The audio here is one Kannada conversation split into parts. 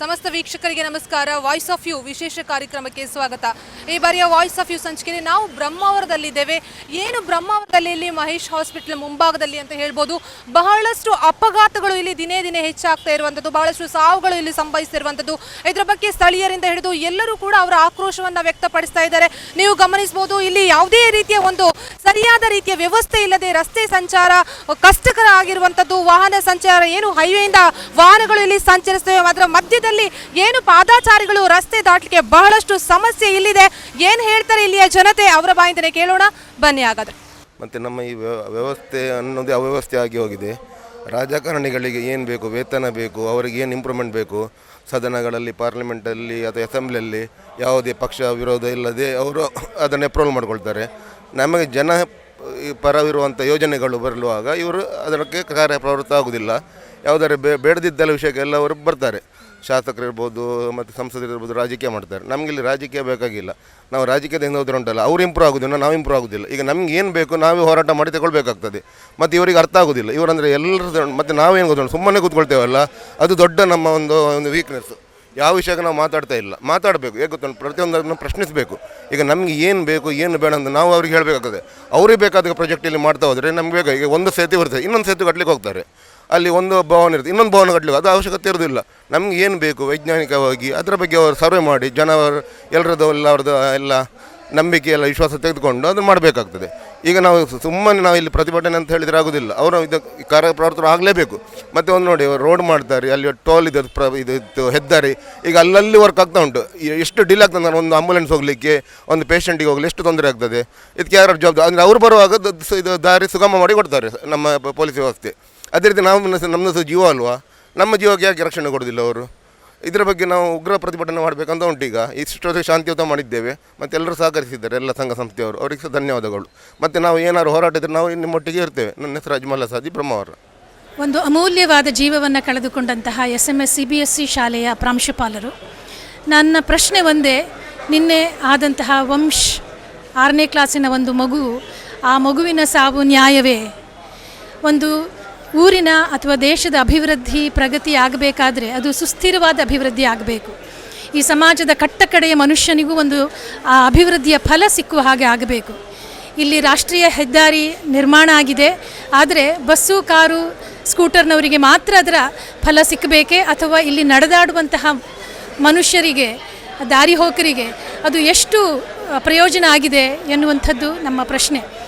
ಸಮಸ್ತ ವೀಕ್ಷಕರಿಗೆ ನಮಸ್ಕಾರ. ವಾಯ್ಸ್ ಆಫ್ ಯು ವಿಶೇಷ ಕಾರ್ಯಕ್ರಮಕ್ಕೆ ಸ್ವಾಗತ. ಈ ಬಾರಿಯ ವಾಯ್ಸ್ ಆಫ್ ಯು ಸಂಚಿಕೆಯಲ್ಲಿ ನಾವು ಬ್ರಹ್ಮಾವರದಲ್ಲಿದ್ದೇವೆ. ಏನು ಬ್ರಹ್ಮಾವರದಲ್ಲಿ ಇಲ್ಲಿ ಮಹೇಶ್ ಹಾಸ್ಪಿಟಲ್ ಮುಂಭಾಗದಲ್ಲಿ ಅಂತ ಹೇಳ್ಬೋದು. ಬಹಳಷ್ಟು ಅಪಘಾತಗಳು ಇಲ್ಲಿ ದಿನೇ ದಿನೇ ಹೆಚ್ಚಾಗ್ತಾ ಇರುವಂಥದ್ದು ಬಹಳಷ್ಟು ಸಾವುಗಳು ಇಲ್ಲಿ ಸಂಭವಿಸ್ತಿರುವಂಥದ್ದು ಇದರ ಬಗ್ಗೆ ಸ್ಥಳೀಯರಿಂದ ಹಿಡಿದು ಎಲ್ಲರೂ ಕೂಡ ಅವರ ಆಕ್ರೋಶವನ್ನು ವ್ಯಕ್ತಪಡಿಸ್ತಾ ಇದ್ದಾರೆ. ನೀವು ಗಮನಿಸಬಹುದು, ಇಲ್ಲಿ ಯಾವುದೇ ರೀತಿಯ ಒಂದು ಸರಿಯಾದ ರೀತಿಯ ವ್ಯವಸ್ಥೆ ಇಲ್ಲದೆ ರಸ್ತೆ ಸಂಚಾರ, ಕಷ್ಟಕರ ಆಗಿರುವಂಥದ್ದು ವಾಹನ ಸಂಚಾರ ಏನು ಹೈವೇಯಿಂದ ವಾಹನಗಳು ಇಲ್ಲಿ ಸಂಚರಿಸ್ತವೆ ಅದರ ಮಧ್ಯದಲ್ಲಿ ಏನು ಪಾದಾಚಾರಿಗಳು ರಸ್ತೆ ದಾಟಲಿಕ್ಕೆ ಬಹಳಷ್ಟು ಸಮಸ್ಯೆ ಇಲ್ಲಿದೆ. ಏನು ಹೇಳ್ತಾರೆ ಇಲ್ಲಿಯ ಜನತೆ? ಅವರ ಬಾಯಿಂದನೇ ಕೇಳೋಣ. ಬನ್ನಿ ಹಾಗಾದ್ರೆ. ಮತ್ತು ನಮ್ಮ ಈ ವ್ಯವ- ವ್ಯವಸ್ಥೆ ಅನ್ನೋದೇ ಅವ್ಯವಸ್ಥೆ ಆಗಿ ಹೋಗಿದೆ. ರಾಜಕಾರಣಿಗಳಿಗೆ ಏನು ಬೇಕು? ವೇತನ ಬೇಕು? ಅವರಿಗೆ ಏನು ಇಂಪ್ರೂವ್ಮೆಂಟ್ ಬೇಕು? ಸದನಗಳಲ್ಲಿ ಪಾರ್ಲಿಮೆಂಟಲ್ಲಿ ಅಥವಾ ಅಸೆಂಬ್ಲಿಯಲ್ಲಿ ಯಾವುದೇ ಪಕ್ಷ ವಿರೋಧ ಇಲ್ಲದೆ ಅವರು ಅದನ್ನು ಅಪ್ರೂವಲ್ ಮಾಡ್ಕೊಳ್ತಾರೆ. ನಮಗೆ ಜನ ಪರವಿರುವಂಥ ಯೋಜನೆಗಳು ಬರಲುವಾಗ ಇವರು ಅದಕ್ಕೆ ಕಾರ್ಯಪ್ರವೃತ್ತ ಆಗುವುದಿಲ್ಲ ಯಾವುದಾದ್ರೆ ಬೇ, ಬೇಡದಿದ್ದಲ್ಲ ವಿಷಯಕ್ಕೆಲ್ಲ ಅವರು ಬರ್ತಾರೆ. ಶಾಸಕರಿರ್ಬೋದು ಮತ್ತು ಸಂಸದರಿರ್ಬೋದು ರಾಜಕೀಯ ಮಾಡ್ತಾರೆ. ನಮಗೆ ಇಲ್ಲಿ ರಾಜಕೀಯ ಬೇಕಾಗಿಲ್ಲ. ನಾವು ರಾಜಕೀಯದಿಂದ ಹೋದ್ರೆ ಉಂಟಲ್ಲ ಅವ್ರು ಇಂಪ್ರೂವ್ ಆಗೋದಿಲ್ಲ, ನಾವು ಇಂಪ್ರೂವ್ ಆಗೋದಿಲ್ಲ. ಈಗ ನಮ್ಗೆ ಏನು ಬೇಕು ನಾವೇ ಹೋರಾಟ ಮಾಡಿ ತಗೊಳ್ಬೇಕಾಗ್ತದೆ. ಮತ್ತು ಇವರಿಗೆ ಅರ್ಥ ಆಗೋದಿಲ್ಲ. ಇವರಂದರೆ ಎಲ್ಲರೂ ಮತ್ತು ನಾವೇನು ಗೊತ್ತೋಣ ಸುಮ್ಮನೆ ಕೂತ್ಕೊಳ್ತೇವಲ್ಲ? ಅದು ದೊಡ್ಡ ನಮ್ಮ ಒಂದು ಒಂದು ವೀಕ್ನೆಸ್ಸು ಯಾವ ವಿಷಯಕ್ಕೆ ನಾವು ಮಾತಾಡ್ತಾ ಇಲ್ಲ. ಮಾತಾಡಬೇಕು. ಹೇಗೆ ಗೊತ್ತುಂಟು? ಪ್ರತಿಯೊಂದನ್ನು ಪ್ರಶ್ನಿಸಬೇಕು. ಈಗ ನಮಗೆ ಏನು ಬೇಕು, ಏನು ಬೇಡ ಅಂತ ನಾವು ಅವ್ರಿಗೆ ಹೇಳಬೇಕಾಗ್ತದೆ. ಅವ್ರಿಗೆ ಬೇಕಾದ ಪ್ರಾಜೆಕ್ಟ್ ಇಲ್ಲಿ ಮಾಡ್ತಾ ಹೋದರೆ ನಮ್ಗೆ ಈಗ ಒಂದು ಸೇತುವೆ ಬರ್ತದೆ, ಇನ್ನೊಂದು ಸೇತುವೆ ಕಟ್ಟಲಿಕ್ಕೆ ಹೋಗ್ತಾರೆ. ಅಲ್ಲಿ ಒಂದು ಭವನ ಇರುತ್ತೆ. ಇನ್ನೊಂದು ಭವನ ಕಟ್ಟಲಿಕ್ಕೆ ಅದು ಅವಶ್ಯಕತೆ ಇರೋದಿಲ್ಲ ನಮ್ಗೆ ಏನು ಬೇಕು ವೈಜ್ಞಾನಿಕವಾಗಿ ಅದರ ಬಗ್ಗೆ ಅವರು ಸರ್ವೆ ಮಾಡಿ ಜನವರು ಎಲ್ಲರದ್ದು ಎಲ್ಲ ಅವ್ರದ್ದು ಎಲ್ಲ ನಂಬಿಕೆ ಎಲ್ಲ ವಿಶ್ವಾಸ ತೆಗೆದುಕೊಂಡು ಅದು ಮಾಡಬೇಕಾಗ್ತದೆ. ಈಗ ನಾವು ಸುಮ್ಮನೆ ನಾವು ಇಲ್ಲಿ ಪ್ರತಿಭಟನೆ ಅಂತ ಹೇಳಿದರೆ ಆಗೋದಿಲ್ಲ. ಅವರು ಇದು ಕಾರ್ಯಪ್ರವರ್ತರು ಆಗಲೇಬೇಕು. ಮತ್ತು ಒಂದು ನೋಡಿ ರೋಡ್ ಮಾಡ್ತಾರೆ, ಅಲ್ಲಿ ಟೋಲ್ ಇದೆ ಪ್ರ, ಇದು ಇತ್ತು, ಹೆದ್ದಾರಿ. ಈಗ ಅಲ್ಲಲ್ಲಿ ವರ್ಕ್ ಆಗ್ತಾ ಉಂಟು. ಎಷ್ಟು ಡಿಲ್ ಆಗ್ತದೆ ಒಂದು ಆಂಬುಲೆನ್ಸ್ ಹೋಗಲಿಕ್ಕೆ, ಒಂದು ಪೇಷಂಟಿಗೆ ಹೋಗಲಿ ಎಷ್ಟು ತೊಂದರೆ ಆಗ್ತದೆ? ಇದಕ್ಕೆ ಯಾರು ಜವಾಬ್ದಾರಿ? ಅಂದರೆ ಅವ್ರು ಬರುವಾಗ ಇದು ದಾರಿ ಸುಗಮ ಮಾಡಿ ಕೊಡ್ತಾರೆ ನಮ್ಮ ಪೊಲೀಸ್ ವ್ಯವಸ್ಥೆ. ಅದೇ ರೀತಿ ನಾವು ನಮ್ಮದು ಸಹ ಜೀವ ಅಲ್ವಾ? ನಮ್ಮ ಜೀವಕ್ಕೆ ಯಾಕೆ ರಕ್ಷಣೆ ಕೊಡೋದಿಲ್ಲ ಅವರು? ಇದರ ಬಗ್ಗೆ ನಾವು ಉಗ್ರ ಪ್ರತಿಭಟನೆ ಮಾಡಬೇಕಂತ ಈಗ ಇಷ್ಟು ಶಾಂತಿಯುತ ಮಾಡಿದ್ದೇವೆ. ಮತ್ತು ಎಲ್ಲರೂ ಸಹಕರಿಸಿದ್ದಾರೆ, ಎಲ್ಲ ಸಂಘ ಸಂಸ್ಥೆಯವರು. ಅವರಿಗೆ ಸಹ ಧನ್ಯವಾದಗಳು. ಮತ್ತು ನಾವು ಏನಾದ್ರು ಹೋರಾಟ ಇದ್ದರೆ ನಾವು ನಿಮ್ಮೊಟ್ಟಿಗೆ ಇರ್ತೇವೆ. ನನ್ನ ಹೆಸರು ಅಜ್ಮಲ್ಲ ಸಾದಿ ಬ್ರಹ್ಮಾವರ ಒಂದು ಅಮೂಲ್ಯವಾದ ಜೀವವನ್ನು ಕಳೆದುಕೊಂಡಂತಹ S M S C B S C ಶಾಲೆಯ ಪ್ರಾಂಶುಪಾಲರು, ನನ್ನ ಪ್ರಶ್ನೆ ಒಂದೇ. ನಿನ್ನೆ ಆದಂತಹ ವಂಶ್ ಆರನೇ ಕ್ಲಾಸಿನ ಒಂದು ಮಗು, ಆ ಮಗುವಿನ ಸಾವು ನ್ಯಾಯವೇ? ಒಂದು ಊರಿನ ಅಥವಾ ದೇಶದ ಅಭಿವೃದ್ಧಿ ಪ್ರಗತಿ ಆಗಬೇಕಾದ್ರೆ ಅದು ಸುಸ್ಥಿರವಾದ ಅಭಿವೃದ್ಧಿ ಆಗಬೇಕು. ಈ ಸಮಾಜದ ಕಟ್ಟಕಡೆಯ ಮನುಷ್ಯನಿಗೂ ಒಂದು, ಆ ಅಭಿವೃದ್ಧಿಯ ಫಲ ಸಿಕ್ಕುವ ಹಾಗೆ ಆಗಬೇಕು. ಇಲ್ಲಿ ರಾಷ್ಟ್ರೀಯ ಹೆದ್ದಾರಿ ನಿರ್ಮಾಣ ಆಗಿದೆ. ಆದರೆ ಬಸ್ಸು, ಕಾರು, ಸ್ಕೂಟರ್ನವರಿಗೆ ಮಾತ್ರ ಅದರ ಫಲ ಸಿಕ್ಕಬೇಕೇ? ಅಥವಾ ಇಲ್ಲಿ ನಡೆದಾಡುವಂತಹ ಮನುಷ್ಯರಿಗೆ, ದಾರಿ ಹೋಕರಿಗೆ ಅದು ಎಷ್ಟು ಪ್ರಯೋಜನ ಆಗಿದೆ ಎನ್ನುವಂಥದ್ದು ನಮ್ಮ ಪ್ರಶ್ನೆ.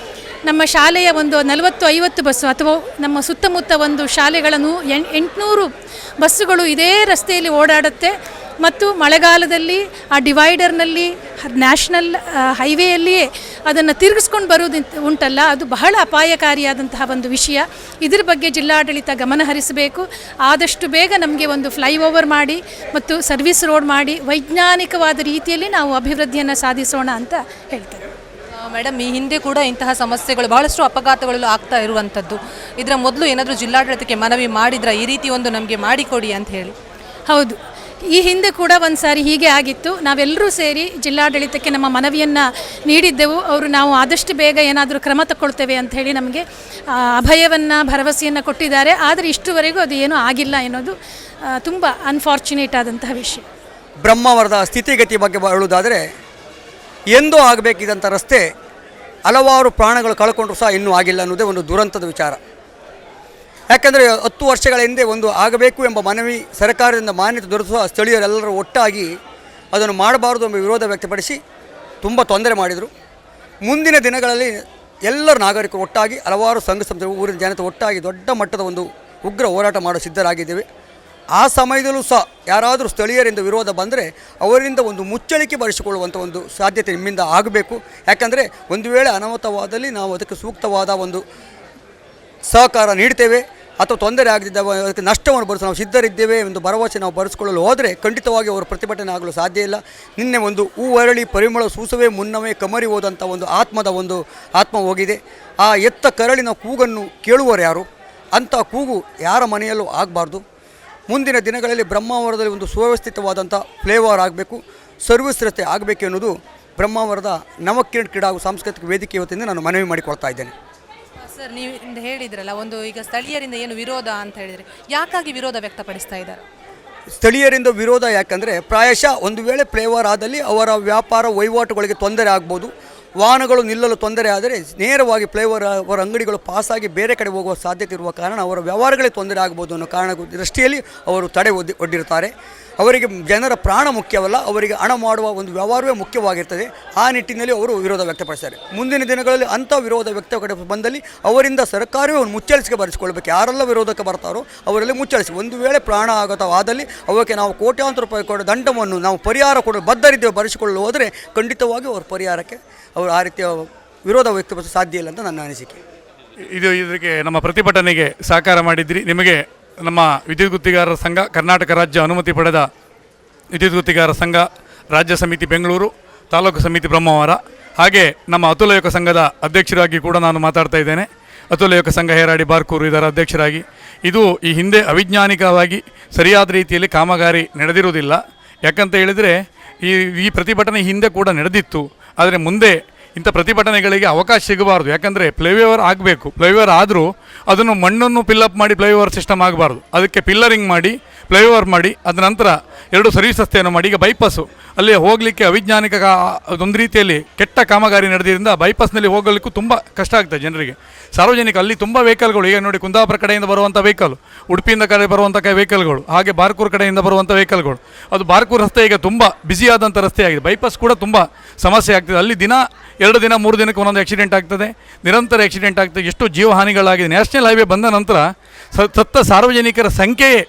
ನಮ್ಮ ಶಾಲೆಯ ಒಂದು ನಲವತ್ತು ಐವತ್ತು ಬಸ್ಸು ಅಥವಾ ನಮ್ಮ ಸುತ್ತಮುತ್ತ ಒಂದು ಶಾಲೆಗಳನ್ನು ಎಂ ಎಂಟುನೂರು ಬಸ್ಸುಗಳು ಇದೇ ರಸ್ತೆಯಲ್ಲಿ ಓಡಾಡುತ್ತೆ. ಮತ್ತು ಮಳೆಗಾಲದಲ್ಲಿ ಆ ಡಿವೈಡರ್ನಲ್ಲಿ, ನ್ಯಾಷನಲ್ ಹೈವೇಯಲ್ಲಿಯೇ ಅದನ್ನು ತಿರುಗಿಸ್ಕೊಂಡು ಬರೋದು ಉಂಟಲ್ಲ, ಅದು ಬಹಳ ಅಪಾಯಕಾರಿಯಾದಂತಹ ಒಂದು ವಿಷಯ. ಇದ್ರ ಬಗ್ಗೆ ಜಿಲ್ಲಾಡಳಿತ ಗಮನ ಹರಿಸಬೇಕು. ಆದಷ್ಟು ಬೇಗ ನಮಗೆ ಒಂದು ಫ್ಲೈಓವರ್ ಮಾಡಿ ಮತ್ತು ಸರ್ವಿಸ್ ರೋಡ್ ಮಾಡಿ ವೈಜ್ಞಾನಿಕವಾದ ರೀತಿಯಲ್ಲಿ ನಾವು ಅಭಿವೃದ್ಧಿಯನ್ನು ಸಾಧಿಸೋಣ ಅಂತ ಹೇಳ್ತೇವೆ ಮೇಡಮ್ ಈ ಹಿಂದೆ ಕೂಡ ಇಂತಹ ಸಮಸ್ಯೆಗಳು ಬಹಳಷ್ಟು ಅಪಘಾತಗಳು ಆಗ್ತಾ ಇರುವಂಥದ್ದು. ಇದರ ಮೊದಲು ಏನಾದರೂ ಜಿಲ್ಲಾಡಳಿತಕ್ಕೆ ಮನವಿ ಮಾಡಿದ್ರ ಈ ರೀತಿ ಒಂದು ನಮಗೆ ಮಾಡಿಕೊಡಿ ಅಂತ ಹೇಳಿ. ಹೌದು. ಈ ಹಿಂದೆ ಕೂಡ ಒಂದು ಸಾರಿ ಹೀಗೆ ಆಗಿತ್ತು. ನಾವೆಲ್ಲರೂ ಸೇರಿ ಜಿಲ್ಲಾಡಳಿತಕ್ಕೆ ನಮ್ಮ ಮನವಿಯನ್ನು ನೀಡಿದ್ದೆವು. ಅವರು ನಾವು ಆದಷ್ಟು ಬೇಗ ಏನಾದರೂ ಕ್ರಮ ತಗೊಳ್ತೇವೆ ಅಂತ ಹೇಳಿ ನಮಗೆ ಅಭಯವನ್ನು ಭರವಸೆಯನ್ನು ಕೊಟ್ಟಿದ್ದಾರೆ. ಆದರೆ ಇಷ್ಟುವರೆಗೂ ಅದು ಏನೂ ಆಗಿಲ್ಲ ಅನ್ನೋದು ತುಂಬ ಅನ್ಫಾರ್ಚುನೇಟ್ ಆದಂತಹ ವಿಷಯ. ಬ್ರಹ್ಮವರದ ಸ್ಥಿತಿಗತಿ ಬಗ್ಗೆ ಹೇಳುವುದಾದರೆ ಎಂದೂ ಆಗಬೇಕಿದ್ದಂಥ ರಸ್ತೆ ಹಲವಾರು ಪ್ರಾಣಗಳು ಕಳ್ಕೊಂಡ್ರು ಸಹ ಇನ್ನೂ ಆಗಿಲ್ಲ ಅನ್ನೋದೇ ಒಂದು ದುರಂತದ ವಿಚಾರ. ಯಾಕೆಂದರೆ ಹತ್ತು ವರ್ಷಗಳ ಹಿಂದೆ ಒಂದು ಆಗಬೇಕು ಎಂಬ ಮನವಿ ಸರ್ಕಾರದಿಂದ ಮಾನ್ಯತೆ ದೊರೆಸುವ ಸ್ಥಳೀಯರೆಲ್ಲರೂ ಒಟ್ಟಾಗಿ ಅದನ್ನು ಮಾಡಬಾರದು ಎಂಬ ವಿರೋಧ ವ್ಯಕ್ತಪಡಿಸಿ ತುಂಬ ತೊಂದರೆ ಮಾಡಿದರು. ಮುಂದಿನ ದಿನಗಳಲ್ಲಿ ಎಲ್ಲರ ನಾಗರಿಕರು ಒಟ್ಟಾಗಿ ಹಲವಾರು ಸಂಘ ಸಂಸ್ಥೆಗಳು ಊರಿನ ಜನತೆ ಒಟ್ಟಾಗಿ ದೊಡ್ಡ ಮಟ್ಟದ ಒಂದು ಉಗ್ರ ಹೋರಾಟ ಮಾಡಲು ಸಿದ್ಧರಾಗಿದ್ದೇವೆ. ಆ ಸಮಯದಲ್ಲೂ ಸಹ ಯಾರಾದರೂ ಸ್ಥಳೀಯರಿಂದ ವಿರೋಧ ಬಂದರೆ ಅವರಿಂದ ಒಂದು ಮುಚ್ಚಳಿಕೆ ಬರೆಸಿಕೊಳ್ಳುವಂಥ ಒಂದು ಸಾಧ್ಯತೆ ನಿಮ್ಮಿಂದ ಆಗಬೇಕು. ಯಾಕಂದರೆ ಒಂದು ವೇಳೆ ಅನಾಹುತವಾದಲ್ಲಿ ನಾವು ಅದಕ್ಕೆ ಸೂಕ್ತವಾದ ಒಂದು ಸಹಕಾರ ನೀಡ್ತೇವೆ ಅಥವಾ ತೊಂದರೆ ಆಗದಿದ್ದ ಅದಕ್ಕೆ ನಷ್ಟವನ್ನು ಭರಿಸಲು ನಾವು ಸಿದ್ಧರಿದ್ದೇವೆ ಎಂದು ಭರವಸೆ ನಾವು ಬರೆಸಿಕೊಳ್ಳಲು ಹೋದರೆ ಖಂಡಿತವಾಗಿ ಅವರು ಪ್ರತಿಭಟನೆ ಆಗಲು ಸಾಧ್ಯ ಇಲ್ಲ. ನಿನ್ನೆ ಒಂದು ಹೂ ಅರಳಿ ಪರಿಮಳ ಸೂಸವೇ ಮುನ್ನವೇ ಕಮರಿ ಹೋದಂಥ ಒಂದು ಆತ್ಮದ ಒಂದು ಆತ್ಮ ಹೋಗಿದೆ. ಆ ಎತ್ತ ಕರಳಿನ ಕೂಗನ್ನು ಕೇಳುವರು ಯಾರು? ಅಂಥ ಕೂಗು ಯಾರ ಮನೆಯಲ್ಲೂ ಆಗಬಾರ್ದು. ಮುಂದಿನ ದಿನಗಳಲ್ಲಿ ಬ್ರಹ್ಮಾವರದಲ್ಲಿ ಒಂದು ಸುವ್ಯವಸ್ಥಿತವಾದಂಥ ಫ್ಲೇವರ್ ಆಗಬೇಕು ಸರ್ವಿಸ್ ರಸ್ತೆ ಆಗಬೇಕು ಎನ್ನುವುದು ಬ್ರಹ್ಮಾವರದ ನವಕಿರಣ್ ಕ್ರೀಡಾ ಹಾಗೂ ಸಾಂಸ್ಕೃತಿಕ ವೇದಿಕೆ ವತಿಯಿಂದ ನಾನು ಮನವಿ ಮಾಡಿಕೊಳ್ತಾ ಇದ್ದೇನೆ. ಸರ್ ನೀವು ಇಂದ ಹೇಳಿದ್ರಲ್ಲ ಒಂದು ಈಗ ಸ್ಥಳೀಯರಿಂದ ಏನು ವಿರೋಧ ಅಂತ ಹೇಳಿದರೆ ಯಾಕಾಗಿ ವಿರೋಧ ವ್ಯಕ್ತಪಡಿಸ್ತಾ ಇದ್ದಾರೆ? ಸ್ಥಳೀಯರಿಂದ ವಿರೋಧ ಯಾಕಂದರೆ ಪ್ರಾಯಶಃ ಒಂದು ವೇಳೆ ಫ್ಲೇವರ್ ಆದಲ್ಲಿ ಅವರ ವ್ಯಾಪಾರ ವಹಿವಾಟುಗಳಿಗೆ ತೊಂದರೆ ಆಗ್ಬೋದು ವಾಹನಗಳು ನಿಲ್ಲಲು ತೊಂದರೆ ಆದರೆ ನೇರವಾಗಿ ಫ್ಲೈಓವರ್, ಅವರ ಅಂಗಡಿಗಳು ಪಾಸಾಗಿ ಬೇರೆ ಕಡೆ ಹೋಗುವ ಸಾಧ್ಯತೆ ಇರುವ ಕಾರಣ ಅವರ ವ್ಯವಹಾರಗಳೇ ತೊಂದರೆ ಆಗ್ಬೋದು ಅನ್ನೋ ಕಾರಣ ದೃಷ್ಟಿಯಲ್ಲಿ ಅವರು ತಡೆ ಒಡ್ಡಿ ಒಡ್ಡಿರುತ್ತಾರೆ. ಅವರಿಗೆ ಜನರ ಪ್ರಾಣ ಮುಖ್ಯವಲ್ಲ, ಅವರಿಗೆ ಹಣ ಮಾಡುವ ಒಂದು ವ್ಯವಹಾರವೇ ಮುಖ್ಯವಾಗಿರ್ತದೆ. ಆ ನಿಟ್ಟಿನಲ್ಲಿ ಅವರು ವಿರೋಧ ವ್ಯಕ್ತಪಡಿಸ್ತಾರೆ. ಮುಂದಿನ ದಿನಗಳಲ್ಲಿ ಅಂಥ ವಿರೋಧ ವ್ಯಕ್ತ ಬಂದಲ್ಲಿ ಅವರಿಂದ ಸರ್ಕಾರವೇ ಒಂದು ಮುಚ್ಚಳಿಸಿಕೆ ಬರೆಸಿಕೊಳ್ಬೇಕು. ಯಾರೆಲ್ಲ ವಿರೋಧಕ್ಕೆ ಬರ್ತಾರೋ ಅವರಲ್ಲಿ ಮುಚ್ಚಳಿಸಿ. ಒಂದು ವೇಳೆ ಪ್ರಾಣ ಆಗತವಾದಲ್ಲಿ ಅವಕ್ಕೆ ನಾವು ಕೋಟ್ಯಾಂತರ ರೂಪಾಯಿ ಕೊಡೋ ದಂಡವನ್ನು ನಾವು ಪರಿಹಾರ ಕೊಡಲು ಬದ್ಧರಿದ್ದೇವೆ ಬರೆಸಿಕೊಳ್ಳಲು ಹೋದರೆ ಖಂಡಿತವಾಗಿ ಅವ್ರ ಪರಿಹಾರಕ್ಕೆ ಅವರು ಆ ರೀತಿಯ ವಿರೋಧ ವ್ಯಕ್ತಪಡಿಸಲು ಸಾಧ್ಯ ಇಲ್ಲ ಅಂತ ನನ್ನ ಅನಿಸಿಕೆ. ಇದು ಇದಕ್ಕೆ ನಮ್ಮ ಪ್ರತಿಭಟನೆಗೆ ಸಹಕಾರ ಮಾಡಿದ್ರಿ. ನಿಮಗೆ ನಮ್ಮ ವಿದ್ಯುತ್ ಗುತ್ತಿಗಾರರ ಸಂಘ, ಕರ್ನಾಟಕ ರಾಜ್ಯ ಅನುಮತಿ ಪಡೆದ ವಿದ್ಯುತ್ ಗುತ್ತಿಗಾರರ ಸಂಘ, ರಾಜ್ಯ ಸಮಿತಿ ಬೆಂಗಳೂರು, ತಾಲೂಕು ಸಮಿತಿ ಬ್ರಹ್ಮವಾರ. ಹಾಗೆ ನಮ್ಮ ಅತುಲಯೋಗ ಸಂಘದ ಅಧ್ಯಕ್ಷರಾಗಿ ಕೂಡ ನಾನು ಮಾತಾಡ್ತಾ ಇದ್ದೇನೆ. ಅತುಲಯೋಗ ಸಂಘ ಹೇರಾಡಿ ಬಾರ್ಕೂರು ಇದರ ಅಧ್ಯಕ್ಷರಾಗಿ. ಇದು ಈ ಹಿಂದೆ ಅವಿಜ್ಞಾನಿಕವಾಗಿ ಸರಿಯಾದ ರೀತಿಯಲ್ಲಿ ಕಾಮಗಾರಿ ನಡೆದಿರುವುದಿಲ್ಲ. ಯಾಕಂತ ಹೇಳಿದರೆ ಈ ಈ ಪ್ರತಿಭಟನೆ ಹಿಂದೆ ಕೂಡ ನಡೆದಿತ್ತು. ಆದರೆ ಮುಂದೆ ಇಂಥ ಪ್ರತಿಭಟನೆಗಳಿಗೆ ಅವಕಾಶ ಸಿಗಬಾರ್ದು. ಯಾಕಂದರೆ ಫ್ಲೈಓವರ್ ಆಗಬೇಕು. ಫ್ಲೈಓವರ್ ಆದರೂ ಅದನ್ನು ಮಣ್ಣನ್ನು ಪಿಲ್ಲಪ್ ಮಾಡಿ ಫ್ಲೈಓವರ್ ಸಿಸ್ಟಮ್ ಆಗಬಾರ್ದು. ಅದಕ್ಕೆ ಪಿಲ್ಲರಿಂಗ್ ಮಾಡಿ ಫ್ಲೈಓವರ್ ಮಾಡಿ, ಅದ ನಂತರ ಎರಡು ಸರ್ವಿಸ್ ರಸ್ತೆಯನ್ನು ಮಾಡಿ, ಈಗ ಬೈಪಾಸು ಅಲ್ಲಿ ಹೋಗಲಿಕ್ಕೆ ಅವಿಜ್ಞಾನಿಕ ಒಂದು ರೀತಿಯಲ್ಲಿ ಕೆಟ್ಟ ಕಾಮಗಾರಿ ನಡೆದಿದ್ದರಿಂದ ಬೈಪಾಸ್ನಲ್ಲಿ ಹೋಗಲಿಕ್ಕೂ ತುಂಬ ಕಷ್ಟ ಆಗ್ತದೆ ಜನರಿಗೆ. ಸಾರ್ವಜನಿಕ, ಅಲ್ಲಿ ತುಂಬ ವೆಹಿಕಲ್ಗಳು ಈಗ ನೋಡಿ ಕುಂದಾಪುರ ಕಡೆಯಿಂದ ಬರುವಂಥ ವೆಹಿಕಲ್ ಉಡುಪಿಯಿಂದ ಕಡೆ ಬರುವಂಥ ವೆಹಿಕಲ್ಗಳು ಹಾಗೆ ಬಾರ್ಕೂರು ಕಡೆಯಿಂದ ಬರುವಂಥ ವೆಹಿಕಲ್ಗಳು ಅದು ಬಾರ್ಕೂರು ರಸ್ತೆ ಈಗ ತುಂಬ ಬ್ಯುಸಿಯಾದಂಥ ರಸ್ತೆ ಆಗಿದೆ. ಬೈಪಾಸ್ ಕೂಡ ತುಂಬ ಸಮಸ್ಯೆ ಆಗ್ತದೆ. ಅಲ್ಲಿ ದಿನ, ಎರಡು ದಿನ, ಮೂರು ದಿನಕ್ಕೆ ಒಂದೊಂದು ಆಕ್ಸಿಡೆಂಟ್ ಆಗ್ತದೆ. ನಿರಂತರ ಆಕ್ಸಿಡೆಂಟ್ ಆಗ್ತದೆ. ಎಷ್ಟು ಜೀವಹಾನಿಗಳಾಗಿದೆ. ನ್ಯಾಷನಲ್ ಹೈವೇ ಬಂದ ನಂತರ ಸತ್ತ ಸಾರ್ವಜನಿಕರ ಸಂಖ್ಯೆಯೇ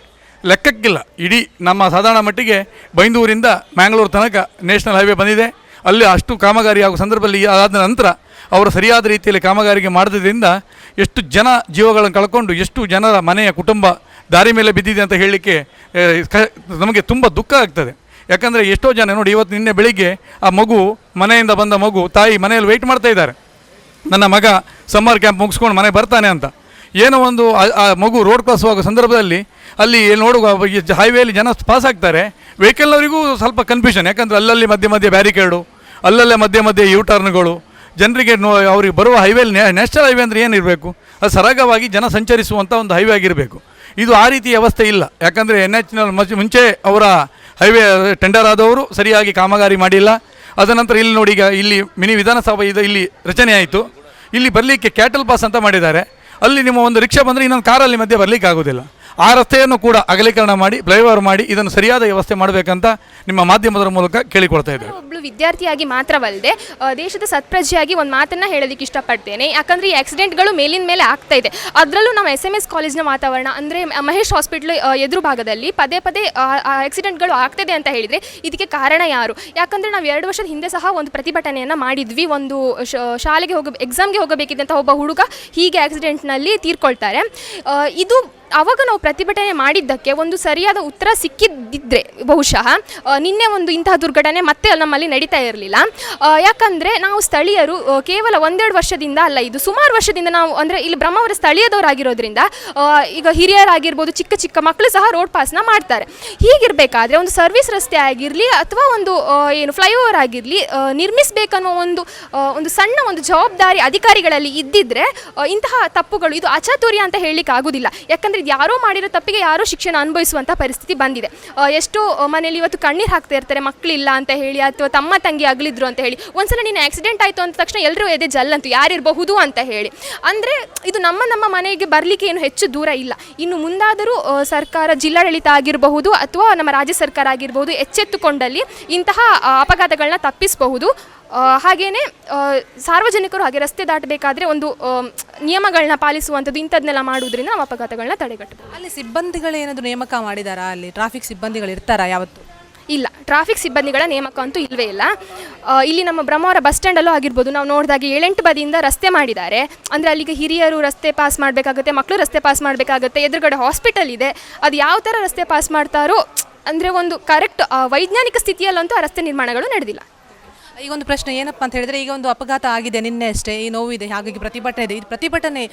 ಲೆಕ್ಕಕ್ಕಿಲ್ಲ. ಇಡೀ ನಮ್ಮ ಸಾಧಾರಣ ಮಟ್ಟಿಗೆ ಬೈಂದೂರಿಂದ ಮ್ಯಾಂಗ್ಳೂರು ತನಕ ನ್ಯಾಷನಲ್ ಹೈವೇ ಬಂದಿದೆ. ಅಲ್ಲಿ ಅಷ್ಟು ಕಾಮಗಾರಿ ಆಗುವ ಸಂದರ್ಭದಲ್ಲಿ ಆದ ನಂತರ ಅವರು ಸರಿಯಾದ ರೀತಿಯಲ್ಲಿ ಕಾಮಗಾರಿಗೆ ಮಾಡಿದ್ರಿಂದ ಎಷ್ಟು ಜನ ಜೀವಗಳನ್ನು ಕಳ್ಕೊಂಡು ಎಷ್ಟು ಜನರ ಮನೆಯ ಕುಟುಂಬ ದಾರಿ ಮೇಲೆ ಬಿದ್ದಿದೆ ಅಂತ ಹೇಳಲಿಕ್ಕೆ ನಮಗೆ ತುಂಬ ದುಃಖ ಆಗ್ತದೆ. ಯಾಕಂದರೆ ಎಷ್ಟೋ ಜನ ನೋಡಿ ಇವತ್ತು ನಿನ್ನೆ ಬೆಳಿಗ್ಗೆ ಆ ಮಗು, ಮನೆಯಿಂದ ಬಂದ ಮಗು, ತಾಯಿ ಮನೆಯಲ್ಲಿ ವೆಯ್ಟ್ ಮಾಡ್ತಾ ಇದ್ದಾರೆ. ನನ್ನ ಮಗ ಸಮ್ಮರ್ ಕ್ಯಾಂಪ್ ಮುಗಿಸ್ಕೊಂಡು ಮನೆಗೆ ಬರ್ತಾನೆ ಅಂತ. ಏನೋ ಒಂದು ಆ- ಮಗು ರೋಡ್ ಕ್ರಾಸ್ ಹೋಗೋ ಸಂದರ್ಭದಲ್ಲಿ ಅಲ್ಲಿ ನೋಡುವ ಹೈವೇಲಿ ಜನ ಪಾಸ್ ಆಗ್ತಾರೆ. ವೆಹಿಕಲ್ನವರಿಗೂ ಸ್ವಲ್ಪ ಕನ್ಫ್ಯೂಷನ್ ಯಾಕಂದರೆ ಅಲ್ಲಲ್ಲಿ ಮಧ್ಯೆ ಮಧ್ಯೆ ಬ್ಯಾರಿಕೇಡು ಅಲ್ಲಲ್ಲೇ ಮಧ್ಯೆ ಮಧ್ಯೆ ಯು ಟರ್ನ್ಗಳು ಜನರಿಗೆ ನೋ ಅವ್ರಿಗೆ ಬರುವ ಹೈವೇಲಿ ನ್ಯಾಷನಲ್ ಹೈವೇ ಅಂದರೆ ಏನಿರಬೇಕು ಅದು ಸರಾಗವಾಗಿ ಜನ ಸಂಚರಿಸುವಂಥ ಒಂದು ಹೈವೇ ಆಗಿರಬೇಕು. ಇದು ಆ ರೀತಿ ವ್ಯವಸ್ಥೆ ಇಲ್ಲ. ಯಾಕಂದರೆ ಎನ್ ಎಚ್ನಲ್ಲಿ ಮುಂಚೆ ಅವರ ಹೈವೇ ಟೆಂಡರ್ ಆದವರು ಸರಿಯಾಗಿ ಕಾಮಗಾರಿ ಮಾಡಿಲ್ಲ. ಅದನಂತರ ಇಲ್ಲಿ ನೋಡಿ ಈಗ ಇಲ್ಲಿ ಮಿನಿ ವಿಧಾನಸಭಾ ಇದು ಇಲ್ಲಿ ರಚನೆ ಆಯಿತು. ಇಲ್ಲಿ ಬರಲಿಕ್ಕೆ ಕ್ಯಾಟಲ್ ಪಾಸ್ ಅಂತ ಮಾಡಿದ್ದಾರೆ. ಅಲ್ಲಿ ನಿಮ್ಮ ಒಂದು ರಿಕ್ಷಾ ಬಂದರೆ ಇನ್ನೊಂದು ಕಾರಲ್ಲಿ ಮಧ್ಯೆ ಬರಲಿಕ್ಕೆ ಆಗೋದಿಲ್ಲ ಆ ರಸ್ತೆಯನ್ನು ಕೂಡ ಅಗಲೀಕರಣ ಮಾಡಿ ಫ್ಲೈಓವರ್ ಮಾಡಿ ಇದನ್ನು ಸರಿಯಾದ ವ್ಯವಸ್ಥೆ ಮಾಡಬೇಕಂತ ನಿಮ್ಮ ಮಾಧ್ಯಮದ ಮೂಲಕ ಕೇಳಿಕೊಳ್ತಾ ಇದ್ದೇವೆ. ಒಬ್ಬಳು ವಿದ್ಯಾರ್ಥಿಯಾಗಿ ಮಾತ್ರವಲ್ಲದೆ ದೇಶದ ಸತ್ಪ್ರಜೆಯಾಗಿ ಒಂದು ಮಾತನ್ನ ಹೇಳೋದಕ್ಕೆ ಇಷ್ಟಪಡ್ತೇನೆ. ಯಾಕಂದ್ರೆ ಈ ಆಕ್ಸಿಡೆಂಟ್ಗಳು ಮೇಲಿನ ಮೇಲೆ ಆಗ್ತಾ ಇದೆ. ಅದರಲ್ಲೂ ನಮ್ಮ ಎಸ್ ಎಂ ಎಸ್ ಕಾಲೇಜ್ನ ವಾತಾವರಣ, ಅಂದರೆ ಮಹೇಶ್ ಹಾಸ್ಪಿಟ್ಲ್ ಎದುರು ಭಾಗದಲ್ಲಿ ಪದೇ ಪದೇ ಆಕ್ಸಿಡೆಂಟ್ಗಳು ಆಗ್ತಿದೆ ಅಂತ ಹೇಳಿದರೆ ಇದಕ್ಕೆ ಕಾರಣ ಯಾರು? ಯಾಕಂದರೆ ನಾವು ಎರಡು ವರ್ಷದ ಹಿಂದೆ ಸಹ ಒಂದು ಪ್ರತಿಭಟನೆಯನ್ನು ಮಾಡಿದ್ವಿ. ಒಂದು ಶಾಲೆಗೆ ಹೋಗ ಎಕ್ಸಾಮ್ಗೆ ಹೋಗಬೇಕಿದ್ದಂಥ ಒಬ್ಬ ಹುಡುಗ ಹೀಗೆ ಆಕ್ಸಿಡೆಂಟ್ನಲ್ಲಿ ತೀರ್ಕೊಳ್ತಾರೆ. ಇದು ಅವಾಗ ನಾವು ಪ್ರತಿಭಟನೆ ಮಾಡಿದ್ದಕ್ಕೆ ಒಂದು ಸರಿಯಾದ ಉತ್ತರ ಸಿಕ್ಕಿದ್ದಿದ್ರೆ ಬಹುಶಃ ನಿನ್ನೆ ಒಂದು ಇಂತಹ ದುರ್ಘಟನೆ ಮತ್ತೆ ನಮ್ಮಲ್ಲಿ ನಡೀತಾ ಇರಲಿಲ್ಲ. ಯಾಕಂದರೆ ನಾವು ಸ್ಥಳೀಯರು ಕೇವಲ ಒಂದೆರಡು ವರ್ಷದಿಂದ ಅಲ್ಲ, ಇದು ಸುಮಾರು ವರ್ಷದಿಂದ ನಾವು, ಅಂದರೆ ಇಲ್ಲಿ ಬ್ರಹ್ಮಾವರ ಸ್ಥಳೀಯದವರಾಗಿರೋದ್ರಿಂದ ಈಗ ಹಿರಿಯರಾಗಿರ್ಬೋದು, ಚಿಕ್ಕ ಚಿಕ್ಕ ಮಕ್ಕಳು ಸಹ ರೋಡ್ ಪಾಸ್ನ ಮಾಡ್ತಾರೆ. ಹೀಗಿರಬೇಕಾದ್ರೆ ಒಂದು ಸರ್ವಿಸ್ ರಸ್ತೆ ಆಗಿರಲಿ ಅಥವಾ ಒಂದು ಏನು ಫ್ಲೈಓವರ್ ಆಗಿರಲಿ ನಿರ್ಮಿಸಬೇಕನ್ನೋ ಒಂದು ಒಂದು ಸಣ್ಣ ಒಂದು ಜವಾಬ್ದಾರಿ ಅಧಿಕಾರಿಗಳಲ್ಲಿ ಇದ್ದಿದ್ರೆ ಇಂತಹ ತಪ್ಪುಗಳು ಇದು ಅಚಾತುರ್ಯ ಅಂತ ಹೇಳಲಿಕ್ಕೆ ಆಗುದಿಲ್ಲ. ಯಾಕಂದ್ರೆ ಇದು ಯಾರೋ ಮಾಡಿರೋ ತಪ್ಪಿಗೆ ಯಾರೋ ಶಿಕ್ಷಣ ಅನುಭವಿಸುವಂಥ ಪರಿಸ್ಥಿತಿ ಬಂದಿದೆ. ಎಷ್ಟೋ ಮನೆಯಲ್ಲಿ ಇವತ್ತು ಕಣ್ಣೀರು ಹಾಕ್ತಾ ಇರ್ತಾರೆ ಮಕ್ಕಳಿಲ್ಲ ಅಂತ ಹೇಳಿ, ಅಥವಾ ತಮ್ಮ ತಂಗಿ ಅಗಲಿದ್ರು ಅಂತ ಹೇಳಿ. ಒಂದ್ಸಲ ನೀನು ಆಕ್ಸಿಡೆಂಟ್ ಆಯಿತು ಅಂದ ತಕ್ಷಣ ಎಲ್ಲರೂ ಎದೆ ಜಲ್ಲಂತು, ಯಾರಿರಬಹುದು ಅಂತ ಹೇಳಿ. ಅಂದರೆ ಇದು ನಮ್ಮ ನಮ್ಮ ಮನೆಗೆ ಬರಲಿಕ್ಕೆ ಏನು ಹೆಚ್ಚು ದೂರ ಇಲ್ಲ. ಇನ್ನು ಮುಂದಾದರೂ ಸರ್ಕಾರ ಜಿಲ್ಲಾಡಳಿತ ಆಗಿರಬಹುದು ಅಥವಾ ನಮ್ಮ ರಾಜ್ಯ ಸರ್ಕಾರ ಆಗಿರಬಹುದು ಎಚ್ಚೆತ್ತುಕೊಂಡಲ್ಲಿ ಇಂತಹ ಅಪಘಾತಗಳನ್ನ ತಪ್ಪಿಸಬಹುದು. ಹಾಗೆಯೇ ಸಾರ್ವಜನಿಕರು ಹಾಗೆ ರಸ್ತೆ ದಾಟಬೇಕಾದ್ರೆ ಒಂದು ನಿಯಮಗಳನ್ನ ಪಾಲಿಸುವಂಥದ್ದು ಇಂಥದ್ದನ್ನೆಲ್ಲ ಮಾಡುವುದರಿಂದ ನಾವು ಅಪಘಾತಗಳನ್ನ ತಡೆಗಟ್ಟಬಹುದು. ಅಲ್ಲಿ ಸಿಬ್ಬಂದಿಗಳು ಏನಾದರೂ ನೇಮಕ ಮಾಡಿದಾರಾ? ಅಲ್ಲಿ ಟ್ರಾಫಿಕ್ ಸಿಬ್ಬಂದಿಗಳು ಇರ್ತಾರಾ ಯಾವತ್ತು? ಇಲ್ಲ ಟ್ರಾಫಿಕ್ ಸಿಬ್ಬಂದಿಗಳ ನೇಮಕ ಅಂತೂ ಇಲ್ಲವೇ ಇಲ್ಲ. ಇಲ್ಲಿ ನಮ್ಮ ಬ್ರಹ್ಮಾವರ ಬಸ್ ಸ್ಟ್ಯಾಂಡಲ್ಲೂ ಆಗಿರ್ಬೋದು. ನಾವು ನೋಡಿದಾಗ ಏಳೆಂಟು ಬದಿಯಿಂದ ರಸ್ತೆ ಮಾಡಿದ್ದಾರೆ. ಅಂದರೆ ಅಲ್ಲಿಗೆ ಹಿರಿಯರು ರಸ್ತೆ ಪಾಸ್ ಮಾಡಬೇಕಾಗುತ್ತೆ ಮಕ್ಕಳು ರಸ್ತೆ ಪಾಸ್ ಮಾಡಬೇಕಾಗುತ್ತೆ ಎದುರುಗಡೆ ಹಾಸ್ಪಿಟಲ್ ಇದೆ. ಅದು ಯಾವ ಥರ ರಸ್ತೆ ಪಾಸ್ ಮಾಡ್ತಾರೋ ಅಂದರೆ ಒಂದು ಕರೆಕ್ಟ್ ವೈಜ್ಞಾನಿಕ ಸ್ಥಿತಿಯಲ್ಲಂತೂ ಆ ರಸ್ತೆ ನಿರ್ಮಾಣಗಳು ನಡೆದಿಲ್ಲ. ಈಗ ಒಂದು ಪ್ರಶ್ನೆ ಏನಪ್ಪ ಅಂತ ಹೇಳಿದ್ರೆ, ಈಗ ಒಂದು ಅಪಘಾತ ಆಗಿದೆ ನಿನ್ನೆ ಅಷ್ಟೇ, ಈ ನೋವಿದೆ, ಹಾಗಾಗಿ ಪ್ರತಿಭಟನೆ ಇದೆ. ಈ ಪ್ರತಿಭಟನೆ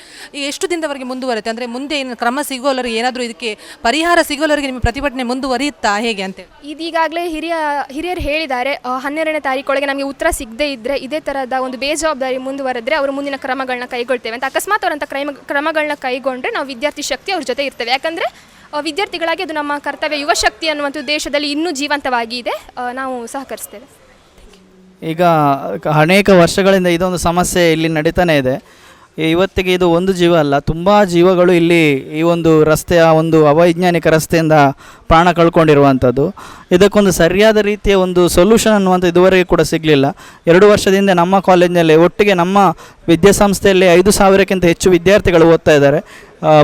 ಎಷ್ಟು ದಿನದವರೆಗೆ ಮುಂದುವರುತ್ತೆ ಅಂದರೆ ಮುಂದೆ ಏನು ಕ್ರಮ ಸಿಗೋಲ್ಲರಿಗೆ ಏನಾದರೂ ಇದಕ್ಕೆ ಪರಿಹಾರ ಸಿಗೋಲ್ಲರಿಗೆ ನಿಮ್ಮ ಪ್ರತಿಭಟನೆ ಮುಂದುವರಿಯುತ್ತಾ ಹೇಗೆ ಅಂತ ಇದೀಗಾಗಲೇ ಹಿರಿಯ, ಹಿರಿಯರು ಹೇಳಿದ್ದಾರೆ ಹನ್ನೆರಡನೇ ತಾರೀಕೊಳಗೆ ನಮಗೆ ಉತ್ತರ ಸಿಗದೇ ಇದ್ದರೆ ಇದೇ ಥರದ ಒಂದು ಬೇಜವಾಬ್ದಾರಿ ಮುಂದುವರೆದ್ರೆ ಅವರು ಮುಂದಿನ ಕ್ರಮಗಳನ್ನ ಕೈಗೊಳ್ತೇವೆ ಅಂತ. ಅಕಸ್ಮಾತ್ ಅವರಂಥ ಕ್ರಮ, ಕ್ರಮಗಳನ್ನ ಕೈಗೊಂಡ್ರೆ ನಾವು ವಿದ್ಯಾರ್ಥಿ ಶಕ್ತಿ ಅವ್ರ ಜೊತೆ ಇರ್ತೇವೆ. ಯಾಕಂದರೆ ವಿದ್ಯಾರ್ಥಿಗಳಾಗಿ ಅದು ನಮ್ಮ ಕರ್ತವ್ಯ ಯುವಶಕ್ತಿ ಅನ್ನುವಂಥ ದೇಶದಲ್ಲಿ ಇನ್ನೂ ಜೀವಂತವಾಗಿ ಇದೆ. ನಾವು ಸಹಕರಿಸ್ತೇವೆ. ಈಗ ಅನೇಕ ವರ್ಷಗಳಿಂದ ಇದೊಂದು ಸಮಸ್ಯೆ ಇಲ್ಲಿ ನಡೀತಾನೆ ಇದೆ. ಇವತ್ತಿಗೆ ಇದು ಒಂದು ಜೀವ ಅಲ್ಲ, ತುಂಬ ಜೀವಗಳು ಇಲ್ಲಿ ಈ ಒಂದು ರಸ್ತೆಯ ಒಂದು ಅವೈಜ್ಞಾನಿಕ ರಸ್ತೆಯಿಂದ ಪ್ರಾಣ ಕಳ್ಕೊಂಡಿರುವಂಥದ್ದು. ಇದಕ್ಕೊಂದು ಸರಿಯಾದ ರೀತಿಯ ಒಂದು ಸೊಲ್ಯೂಷನ್ ಅನ್ನುವಂಥ ಇದುವರೆಗೆ ಕೂಡ ಸಿಗಲಿಲ್ಲ. ಎರಡು ವರ್ಷದಿಂದ ನಮ್ಮ ಕಾಲೇಜಿನಲ್ಲಿ ಒಟ್ಟಿಗೆ ನಮ್ಮ ವಿದ್ಯಾಸಂಸ್ಥೆಯಲ್ಲಿ ಐದು ಸಾವಿರಕ್ಕಿಂತ ಹೆಚ್ಚು ವಿದ್ಯಾರ್ಥಿಗಳು ಓದ್ತಾ ಇದ್ದಾರೆ.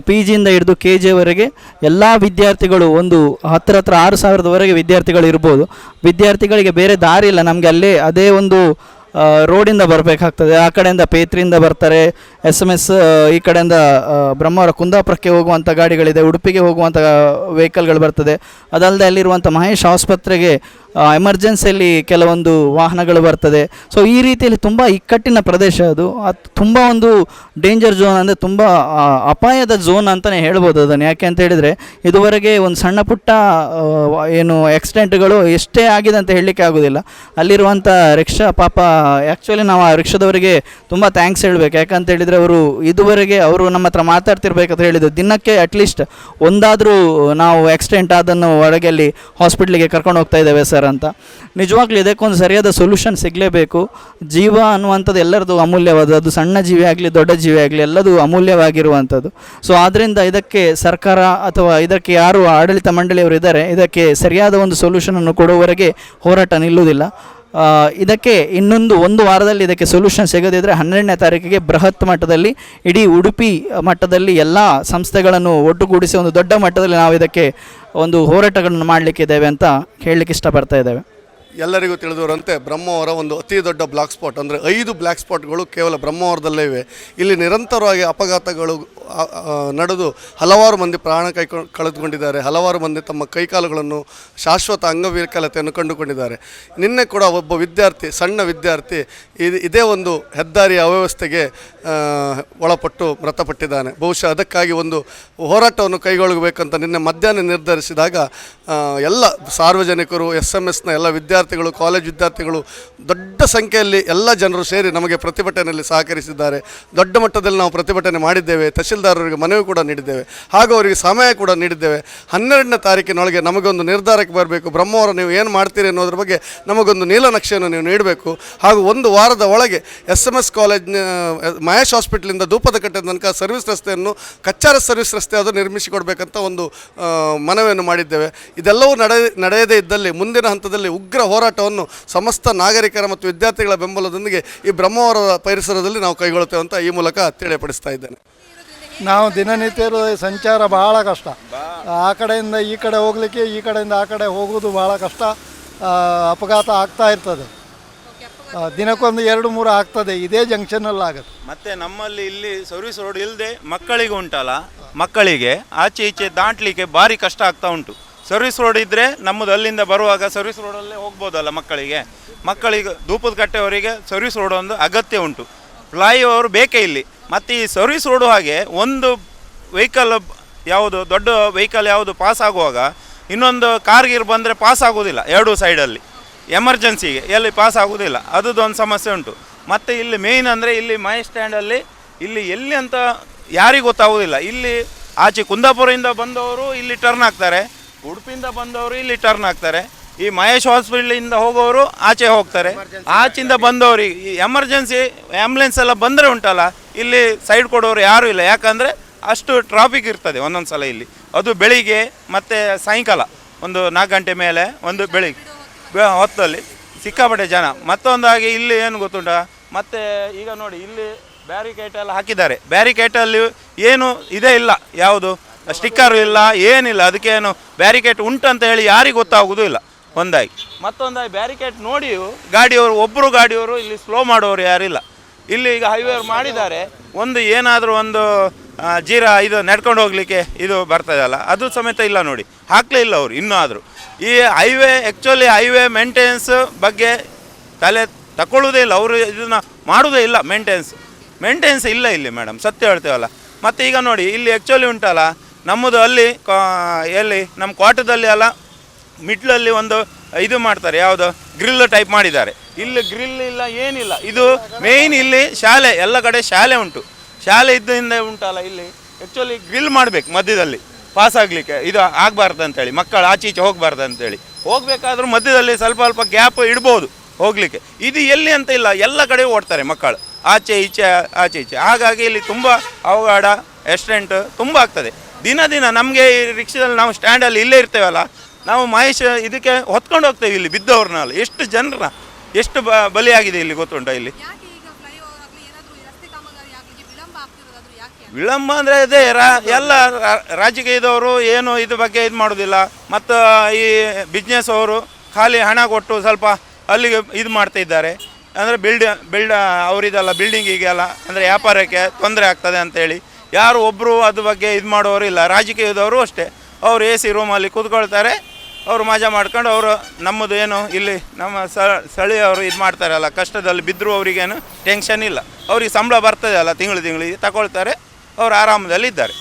ಪಿ ಜಿಯಿಂದ ಹಿಡಿದು ಕೆ ಜಿವರೆಗೆ ಎಲ್ಲ ವಿದ್ಯಾರ್ಥಿಗಳು ಒಂದು ಹತ್ತಿರ ಹತ್ರ ಆರು ಸಾವಿರದವರೆಗೆ ವಿದ್ಯಾರ್ಥಿಗಳು ಇರ್ಬೋದು. ವಿದ್ಯಾರ್ಥಿಗಳಿಗೆ ಬೇರೆ ದಾರಿ ಇಲ್ಲ ನಮಗೆ ಅಲ್ಲೇ ಅದೇ ಒಂದು ರೋಡಿಂದ ಬರಬೇಕಾಗ್ತದೆ. ಆ ಕಡೆಯಿಂದ ಪೇತ್ರಿಯಿಂದ ಬರ್ತಾರೆ. ಎಸ್ ಎಂ ಎಸ್ ಈ ಕಡೆಯಿಂದ ಬ್ರಹ್ಮವರ ಕುಂದಾಪುರಕ್ಕೆ ಹೋಗುವಂಥ ಗಾಡಿಗಳಿದೆ, ಉಡುಪಿಗೆ ಹೋಗುವಂಥ ವೆಹಿಕಲ್ಗಳು ಬರ್ತದೆ. ಅದಲ್ಲದೆ ಅಲ್ಲಿರುವಂಥ ಮಹೇಶ್ ಆಸ್ಪತ್ರೆಗೆ ಎಮರ್ಜೆನ್ಸಿಯಲ್ಲಿ ಕೆಲವೊಂದು ವಾಹನಗಳು ಬರ್ತದೆ. ಸೊ ಈ ರೀತಿಯಲ್ಲಿ ತುಂಬ ಇಕ್ಕಟ್ಟಿನ ಪ್ರದೇಶ ಅದು. ಅದು ತುಂಬ ಒಂದು ಡೇಂಜರ್ ಝೋನ್ ಅಂದರೆ ತುಂಬ ಅಪಾಯದ ಝೋನ್ ಅಂತಲೇ ಹೇಳ್ಬೋದು ಅದನ್ನು. ಯಾಕೆ ಅಂತ ಹೇಳಿದರೆ, ಇದುವರೆಗೆ ಒಂದು ಸಣ್ಣ ಪುಟ್ಟ ಏನು ಆಕ್ಸಿಡೆಂಟ್ಗಳು ಎಷ್ಟೇ ಆಗಿದೆ ಅಂತ ಹೇಳಲಿಕ್ಕೆ ಆಗೋದಿಲ್ಲ. ಅಲ್ಲಿರುವಂಥ ರಿಕ್ಷಾ ಪಾಪ ಆ್ಯಕ್ಚುಲಿ ನಾವು ಆ ರಿಕ್ಷಾದವರಿಗೆ ತುಂಬ ಥ್ಯಾಂಕ್ಸ್ ಹೇಳಬೇಕು. ಯಾಕಂತ ಹೇಳಿದರೆ ಅವರು ಇದುವರೆಗೆ ಅವರು ನಮ್ಮ ಹತ್ರ ಮಾತಾಡ್ತಿರ್ಬೇಕಂತ ಹೇಳಿದ್ದು ದಿನಕ್ಕೆ ಅಟ್ಲೀಸ್ಟ್ ಒಂದಾದರೂ ನಾವು ಆಕ್ಸಿಡೆಂಟ್ ಆದನ್ನು ಹೊರಗೆ ಅಲ್ಲಿ ಹಾಸ್ಪಿಟ್ಲಿಗೆ ಕರ್ಕೊಂಡು ಹೋಗ್ತಾ ಇದ್ದೇವೆ ಸರ್ ಅಂತ. ನಿಜವಾಗ್ಲೂ ಇದಕ್ಕೊಂದು ಸರಿಯಾದ ಸೊಲ್ಯೂಷನ್ ಸಿಗಲೇಬೇಕು. ಜೀವ ಅನ್ನುವಂಥದ್ದು ಎಲ್ಲರದು ಅಮೂಲ್ಯವಾದ, ಅದು ಸಣ್ಣ ಜೀವಿ ಆಗಲಿ, ದೊಡ್ಡ ಜೀವಿ ಆಗಲಿ, ಎಲ್ಲದೂ ಅಮೂಲ್ಯವಾಗಿರುವಂಥದ್ದು. ಸೊ ಆದ್ದರಿಂದ ಇದಕ್ಕೆ ಸರ್ಕಾರ ಅಥವಾ ಇದಕ್ಕೆ ಯಾರು ಆಡಳಿತ ಮಂಡಳಿಯವರು ಇದ್ದಾರೆ, ಇದಕ್ಕೆ ಸರಿಯಾದ ಒಂದು ಸೊಲ್ಯೂಷನನ್ನು ಕೊಡುವವರೆಗೆ ಹೋರಾಟ ನಿಲ್ಲುವುದಿಲ್ಲ. ಇದಕ್ಕೆ ಇನ್ನೊಂದು ಒಂದು ವಾರದಲ್ಲಿ ಇದಕ್ಕೆ ಸೊಲ್ಯೂಷನ್ ಸಿಗದಿದ್ದರೆ ಹನ್ನೆರಡನೇ ತಾರೀಕಿಗೆ ಬೃಹತ್ ಮಟ್ಟದಲ್ಲಿ, ಇಡೀ ಉಡುಪಿ ಮಟ್ಟದಲ್ಲಿ ಎಲ್ಲ ಸಂಸ್ಥೆಗಳನ್ನು ಒಟ್ಟುಗೂಡಿಸಿ ಒಂದು ದೊಡ್ಡ ಮಟ್ಟದಲ್ಲಿ ನಾವು ಇದಕ್ಕೆ ಒಂದು ಹೋರಾಟಗಳನ್ನು ಮಾಡಲಿಕ್ಕಿದ್ದೇವೆ ಅಂತ ಹೇಳಲಿಕ್ಕೆ ಇಷ್ಟಪಡ್ತಾ ಇದ್ದೇವೆ. ಎಲ್ಲರಿಗೂ ತಿಳಿದಿರುವಂತೆ ಬ್ರಹ್ಮಾವರ ಒಂದು ಅತಿ ದೊಡ್ಡ ಬ್ಲಾಕ್ ಸ್ಪಾಟ್ ಅಂದರೆ ಐದು ಬ್ಲ್ಯಾಕ್ ಸ್ಪಾಟ್ಗಳು ಕೇವಲ ಬ್ರಹ್ಮಾವರದಲ್ಲೇ ಇವೆ. ಇಲ್ಲಿ ನಿರಂತರವಾಗಿ ಅಪಘಾತಗಳು ನಡೆದು ಹಲವಾರು ಮಂದಿ ಪ್ರಾಣ ಕೈ ಕಳೆದುಕೊಂಡಿದ್ದಾರೆ. ಹಲವಾರು ಮಂದಿ ತಮ್ಮ ಕೈಕಾಲುಗಳನ್ನು ಶಾಶ್ವತ ಅಂಗವಿಕಲತೆಯನ್ನು ಕಂಡುಕೊಂಡಿದ್ದಾರೆ. ನಿನ್ನೆ ಕೂಡ ಒಬ್ಬ ವಿದ್ಯಾರ್ಥಿ, ಸಣ್ಣ ವಿದ್ಯಾರ್ಥಿ ಇದು ಇದೇ ಒಂದು ಹೆದ್ದಾರಿಯ ಅವ್ಯವಸ್ಥೆಗೆ ಒಳಪಟ್ಟು ಮೃತಪಟ್ಟಿದ್ದಾನೆ. ಬಹುಶಃ ಅದಕ್ಕಾಗಿ ಒಂದು ಹೋರಾಟವನ್ನು ಕೈಗೊಳ್ಳಬೇಕಂತ ನಿನ್ನೆ ಮಧ್ಯಾಹ್ನ ನಿರ್ಧರಿಸಿದಾಗ ಎಲ್ಲ ಸಾರ್ವಜನಿಕರು ಎಸ್ ಎಂ ಎಸ್ನ ಎಲ್ಲ ವಿದ್ಯಾರ್ಥಿಗಳು, ಕಾಲೇಜ್ ವಿದ್ಯಾರ್ಥಿಗಳು ದೊಡ್ಡ ಸಂಖ್ಯೆಯಲ್ಲಿ ಎಲ್ಲ ಜನರು ಸೇರಿ ನಮಗೆ ಪ್ರತಿಭಟನೆಯಲ್ಲಿ ಸಹಕರಿಸಿದ್ದಾರೆ. ದೊಡ್ಡ ಮಟ್ಟದಲ್ಲಿ ನಾವು ಪ್ರತಿಭಟನೆ ಮಾಡಿದ್ದೇವೆ. ತಹಶೀಲ್ದಾರರಿಗೆ ಮನವಿ ಕೂಡ ನೀಡಿದ್ದೇವೆ. ಹಾಗೂ ಅವರಿಗೆ ಸಮಯ ಕೂಡ ನೀಡಿದ್ದೇವೆ. ಹನ್ನೆರಡನೇ ತಾರೀಕಿನೊಳಗೆ ನಮಗೊಂದು ನಿರ್ಧಾರಕ್ಕೆ ಬರಬೇಕು. ಬ್ರಹ್ಮವರ ನೀವು ಏನು ಮಾಡ್ತೀರಿ ಅನ್ನೋದ್ರ ಬಗ್ಗೆ ನಮಗೊಂದು ನೀಲನಕ್ಷೆಯನ್ನು ನೀವು ನೀಡಬೇಕು. ಹಾಗೂ ಒಂದು ವಾರದ ಒಳಗೆ ಎಸ್ ಎಂ ಎಸ್ ಕಾಲೇಜ್ನ ಮಹೇಶ್ ಹಾಸ್ಪಿಟ್ಲಿಂದ ಧೂಪದ ಕಟ್ಟೆ ತನಕ ಸರ್ವಿಸ್ ರಸ್ತೆಯನ್ನು, ಕಚ್ಚಾರ ಸರ್ವಿಸ್ ರಸ್ತೆ ಅದು ನಿರ್ಮಿಸಿಕೊಡ್ಬೇಕಂತ ಒಂದು ಮನವಿಯನ್ನು ಮಾಡಿದ್ದೇವೆ. ಇದೆಲ್ಲವೂ ನಡೆ, ನಡೆಯದೇ ಇದ್ದಲ್ಲಿ, ಮುಂದಿನ ಹಂತದಲ್ಲಿ ಉಗ್ರ ಹೋರಾಟವನ್ನು ಸಮಸ್ತ ನಾಗರಿಕರ ಮತ್ತು ವಿದ್ಯಾರ್ಥಿಗಳ ಬೆಂಬಲದೊಂದಿಗೆ ಈ ಬ್ರಹ್ಮವರ ಪರಿಸರದಲ್ಲಿ ನಾವು ಕೈಗೊಳ್ಳುತ್ತೇವೆ ಅಂತ ಈ ಮೂಲಕ ತಿಳಿಯಪಡಿಸ್ತಾ ಇದ್ದೇನೆ. ನಾವು ದಿನನಿತ್ಯದ ಸಂಚಾರ ಭಾಳ ಕಷ್ಟ. ಆ ಕಡೆಯಿಂದ ಈ ಕಡೆ ಹೋಗಲಿಕ್ಕೆ ಈ ಕಡೆಯಿಂದ ಆ ಕಡೆ ಹೋಗೋದು ಭಾಳ ಕಷ್ಟ. ಅಪಘಾತ ಆಗ್ತಾ ಇರ್ತದೆ. ದಿನಕ್ಕೊಂದು ಎರಡು ಮೂರು ಆಗ್ತದೆ. ಇದೇ ಜಂಕ್ಷನಲ್ಲಿ ಆಗುತ್ತೆ. ಮತ್ತೆ ನಮ್ಮಲ್ಲಿ ಇಲ್ಲಿ ಸರ್ವಿಸ್ ರೋಡ್ ಇಲ್ಲದೆ ಮಕ್ಕಳಿಗೆ ಉಂಟಲ್ಲ? ಮಕ್ಕಳಿಗೆ ಆಚೆ ಈಚೆ ದಾಟ್ಲಿಕ್ಕೆ ಭಾರಿ ಕಷ್ಟ ಆಗ್ತಾ ಉಂಟು. ಸರ್ವಿಸ್ ರೋಡ್ ಇದ್ದರೆ ನಮ್ಮದು ಅಲ್ಲಿಂದ ಬರುವಾಗ ಸರ್ವಿಸ್ ರೋಡಲ್ಲೇ ಹೋಗ್ಬೋದಲ್ಲ ಮಕ್ಕಳಿಗೆ? ಮಕ್ಕಳಿಗೆ ಧೂಪದ ಕಟ್ಟೆಯವರಿಗೆ ಸರ್ವಿಸ್ ರೋಡ್ ಒಂದು ಅಗತ್ಯ ಉಂಟು. ಫ್ಲೈ ಓವರ್ ಬೇಕೇ ಇಲ್ಲಿ. ಮತ್ತು ಈ ಸರ್ವಿಸ್ ರೋಡು ಹಾಗೆ ಒಂದು ವೆಹಿಕಲ್ ಯಾವುದು, ದೊಡ್ಡ ವೆಹಿಕಲ್ ಯಾವುದು ಪಾಸ್ ಆಗುವಾಗ ಇನ್ನೊಂದು ಕಾರ್ಗಿರ್ ಬಂದರೆ ಪಾಸ್ ಆಗೋದಿಲ್ಲ ಎರಡೂ ಸೈಡಲ್ಲಿ ಎಮರ್ಜೆನ್ಸಿಗೆ ಎಲ್ಲಿ ಪಾಸ್ ಆಗೋದಿಲ್ಲ. ಅದದ್ದು ಒಂದು ಸಮಸ್ಯೆ ಉಂಟು. ಮತ್ತು ಇಲ್ಲಿ ಮೇಯ್ನ್ ಅಂದರೆ ಇಲ್ಲಿ ಮೈ ಸ್ಟ್ಯಾಂಡಲ್ಲಿ ಇಲ್ಲಿ ಎಲ್ಲಿ ಅಂತ ಯಾರಿಗೂ ಗೊತ್ತಾಗೋದಿಲ್ಲ. ಇಲ್ಲಿ ಆಚೆ ಕುಂದಾಪುರದಿಂದ ಬಂದವರು ಇಲ್ಲಿ ಟರ್ನ್ ಆಗ್ತಾರೆ. ಉಡುಪಿಯಿಂದ ಬಂದವರು ಇಲ್ಲಿ ಟರ್ನ್ ಆಗ್ತಾರೆ. ಈ ಮಹೇಶ್ ಹಾಸ್ಪಿಟ್ಲಿಂದ ಹೋಗೋರು ಆಚೆ ಹೋಗ್ತಾರೆ. ಆಚೆಯಿಂದ ಬಂದವರು ಈ ಎಮರ್ಜೆನ್ಸಿ ಆ್ಯಂಬುಲೆನ್ಸ್ ಎಲ್ಲ ಬಂದರೆ ಉಂಟಲ್ಲ ಇಲ್ಲಿ ಸೈಡ್ ಕೊಡೋರು ಯಾರೂ ಇಲ್ಲ. ಯಾಕಂದರೆ ಅಷ್ಟು ಟ್ರಾಫಿಕ್ ಇರ್ತದೆ ಒಂದೊಂದು ಸಲ ಇಲ್ಲಿ. ಅದು ಬೆಳಿಗ್ಗೆ ಮತ್ತು ಸಾಯಂಕಾಲ ಒಂದು ನಾಲ್ಕು ಗಂಟೆ ಮೇಲೆ ಒಂದು ಬೆಳಿಗ್ಗೆ. ಹೊತ್ತಲ್ಲಿ ಸಿಕ್ಕಾಪಟ್ಟೆ ಜನ. ಮತ್ತೊಂದಾಗಿ ಇಲ್ಲಿ ಏನು ಗೊತ್ತುಂಟ? ಮತ್ತೆ ಈಗ ನೋಡಿ ಇಲ್ಲಿ ಬ್ಯಾರಿಕೇಟ್ ಎಲ್ಲ ಹಾಕಿದ್ದಾರೆ. ಬ್ಯಾರಿಕೇಟಲ್ಲಿ ಏನು ಇದೇ ಇಲ್ಲ. ಯಾವುದು? ಸ್ಟಿಕ್ಕರ್ ಇಲ್ಲ ಏನಿಲ್ಲ. ಅದಕ್ಕೇನು ಬ್ಯಾರಿಕೇಟ್ ಉಂಟಂತ ಹೇಳಿ ಯಾರಿಗೂ ಗೊತ್ತಾಗೋದು ಇಲ್ಲ. ಒಂದಾಗಿ. ಮತ್ತೊಂದಾಗಿ ಬ್ಯಾರಿಕೇಡ್ ನೋಡಿಯೂ ಗಾಡಿಯವರು ಒಬ್ಬರು ಗಾಡಿಯವರು ಇಲ್ಲಿ ಸ್ಲೋ ಮಾಡೋರು ಯಾರಿಲ್ಲ. ಇಲ್ಲಿ ಈಗ ಹೈವೇ ಮಾಡಿದ್ದಾರೆ. ಒಂದು ಏನಾದರೂ ಒಂದು ಜೀರಾ ಇದು ನಡ್ಕೊಂಡು ಹೋಗಲಿಕ್ಕೆ ಇದು ಬರ್ತದಲ್ಲ ಅದು ಸಮೇತ ಇಲ್ಲ ನೋಡಿ. ಹಾಕಲೇ ಇಲ್ಲ ಅವರು ಇನ್ನೂ ಆದರೂ. ಈ ಹೈವೇ ಆ್ಯಕ್ಚುಲಿ ಹೈವೇ ಮೇಂಟೆನೆನ್ಸ್ ಬಗ್ಗೆ ತಲೆ ತಗೊಳ್ಳೋದೇ ಇಲ್ಲ. ಅವರು ಇದನ್ನು ಮಾಡೋದೇ ಇಲ್ಲ ಮೇಂಟೆನೆನ್ಸ್ ಮೇಂಟೆನೆನ್ಸ್ ಇಲ್ಲ ಇಲ್ಲಿ ಮೇಡಮ್ ಸತ್ಯ ಹೇಳ್ತೇವಲ್ಲ. ಮತ್ತು ಈಗ ನೋಡಿ ಇಲ್ಲಿ ಆ್ಯಕ್ಚುಲಿ ಉಂಟಲ್ಲ ನಮ್ಮದು ಅಲ್ಲಿ ಕಾ- ಎಲ್ಲಿ ನಮ್ಮ ಕ್ವಾಟದಲ್ಲಿ ಎಲ್ಲ ಮಿಡ್ಲಲ್ಲಿ ಒಂದು ಇದು ಮಾಡ್ತಾರೆ, ಯಾವುದು? ಗ್ರಿಲ್ ಟೈಪ್ ಮಾಡಿದ್ದಾರೆ. ಇಲ್ಲಿ ಗ್ರಿಲ್ ಇಲ್ಲ, ಏನಿಲ್ಲ. ಇದು ಮೇಯ್ನ್ ಇಲ್ಲಿ ಶಾಲೆ, ಎಲ್ಲ ಕಡೆ ಶಾಲೆ ಉಂಟು. ಶಾಲೆ ಇದ್ದರಿಂದ ಉಂಟಲ್ಲ ಇಲ್ಲಿ? ಆ್ಯಕ್ಚುಲಿ ಗ್ರಿಲ್ ಮಾಡಬೇಕು ಮಧ್ಯದಲ್ಲಿ. ಪಾಸ್ ಆಗಲಿಕ್ಕೆ ಇದು ಆಗಬಾರ್ದು ಅಂತೇಳಿ, ಮಕ್ಕಳು ಆಚೆ ಈಚೆ ಹೋಗಬಾರ್ದು ಅಂತೇಳಿ. ಹೋಗಬೇಕಾದ್ರೂ ಮಧ್ಯದಲ್ಲಿ ಸ್ವಲ್ಪ ಸ್ವಲ್ಪ ಗ್ಯಾಪ್ ಇಡ್ಬೋದು ಹೋಗಲಿಕ್ಕೆ. ಇದು ಎಲ್ಲಿ ಅಂತ ಇಲ್ಲ, ಎಲ್ಲ ಕಡೆ ಓಡ್ತಾರೆ ಮಕ್ಕಳು. ಆಚೆ ಈಚೆ ಆಚೆ ಈಚೆ. ಹಾಗಾಗಿ ಇಲ್ಲಿ ತುಂಬ ಅವಘಡ ಆಕ್ಸಿಡೆಂಟ್ ತುಂಬ ಆಗ್ತದೆ. ದಿನ ದಿನ ನಮಗೆ ಈ ರಿಕ್ಷಾದಲ್ಲಿ ನಾವು ಸ್ಟ್ಯಾಂಡಲ್ಲಿ ಇಲ್ಲೇ ಇರ್ತೇವಲ್ಲ ನಾವು ಮಹೇಶ್ ಇದಕ್ಕೆ ಹೊತ್ಕೊಂಡು ಹೋಗ್ತೇವೆ ಇಲ್ಲಿ ಬಿದ್ದವ್ರನ್ನ ಎಷ್ಟು ಜನರ ಎಷ್ಟು ಬ ಬಲಿಯಾಗಿದೆ ಇಲ್ಲಿ ಗೊತ್ತುಂಟ ಇಲ್ಲಿ? ವಿಳಂಬ ಅಂದರೆ ಅದೇ ರಾ ಎಲ್ಲ ರಾಜಕೀಯದವರು ಏನು ಇದು ಬಗ್ಗೆ ಇದು ಮಾಡೋದಿಲ್ಲ. ಮತ್ತು ಈ ಬಿಸ್ನೆಸ್ ಅವರು ಖಾಲಿ ಹಣ ಕೊಟ್ಟು ಸ್ವಲ್ಪ ಅಲ್ಲಿಗೆ ಇದು ಮಾಡ್ತಾ ಇದ್ದಾರೆ. ಅಂದರೆ ಬಿಲ್ಡ್ ಬಿಲ್ಡ್ ಅವರಿದೆಲ್ಲ ಬಿಲ್ಡಿಂಗಿಗೆಲ್ಲ ಅಂದರೆ ವ್ಯಾಪಾರಕ್ಕೆ ತೊಂದರೆ ಆಗ್ತದೆ ಅಂತೇಳಿ ಯಾರು ಒಬ್ಬರು ಅದ್ರ ಬಗ್ಗೆ ಇದು ಮಾಡೋರು ಇಲ್ಲ. ರಾಜಕೀಯದವರು ಅಷ್ಟೇ. ಅವರು ಎ ಸಿ ರೂಮಲ್ಲಿ ಕೂತ್ಕೊಳ್ತಾರೆ. ಅವರು ಮಜಾ ಮಾಡ್ಕೊಂಡು ಅವರು ನಮ್ಮದು ಏನು ಇಲ್ಲಿ ನಮ್ಮ ಸ್ಥಳೀಯವರು ಇದು ಮಾಡ್ತಾರಲ್ಲ ಕಷ್ಟದಲ್ಲಿ ಬಿದ್ದರೂ ಅವರಿಗೇನು ಟೆನ್ಷನ್ ಇಲ್ಲ. ಅವ್ರಿಗೆ ಸಂಬಳ ಬರ್ತದೆ ಅಲ್ಲ ತಿಂಗಳು ತಿಂಗಳಿಗೆ ತಗೊಳ್ತಾರೆ ಅವರು ಆರಾಮದಲ್ಲಿ ಇದ್ದಾರೆ.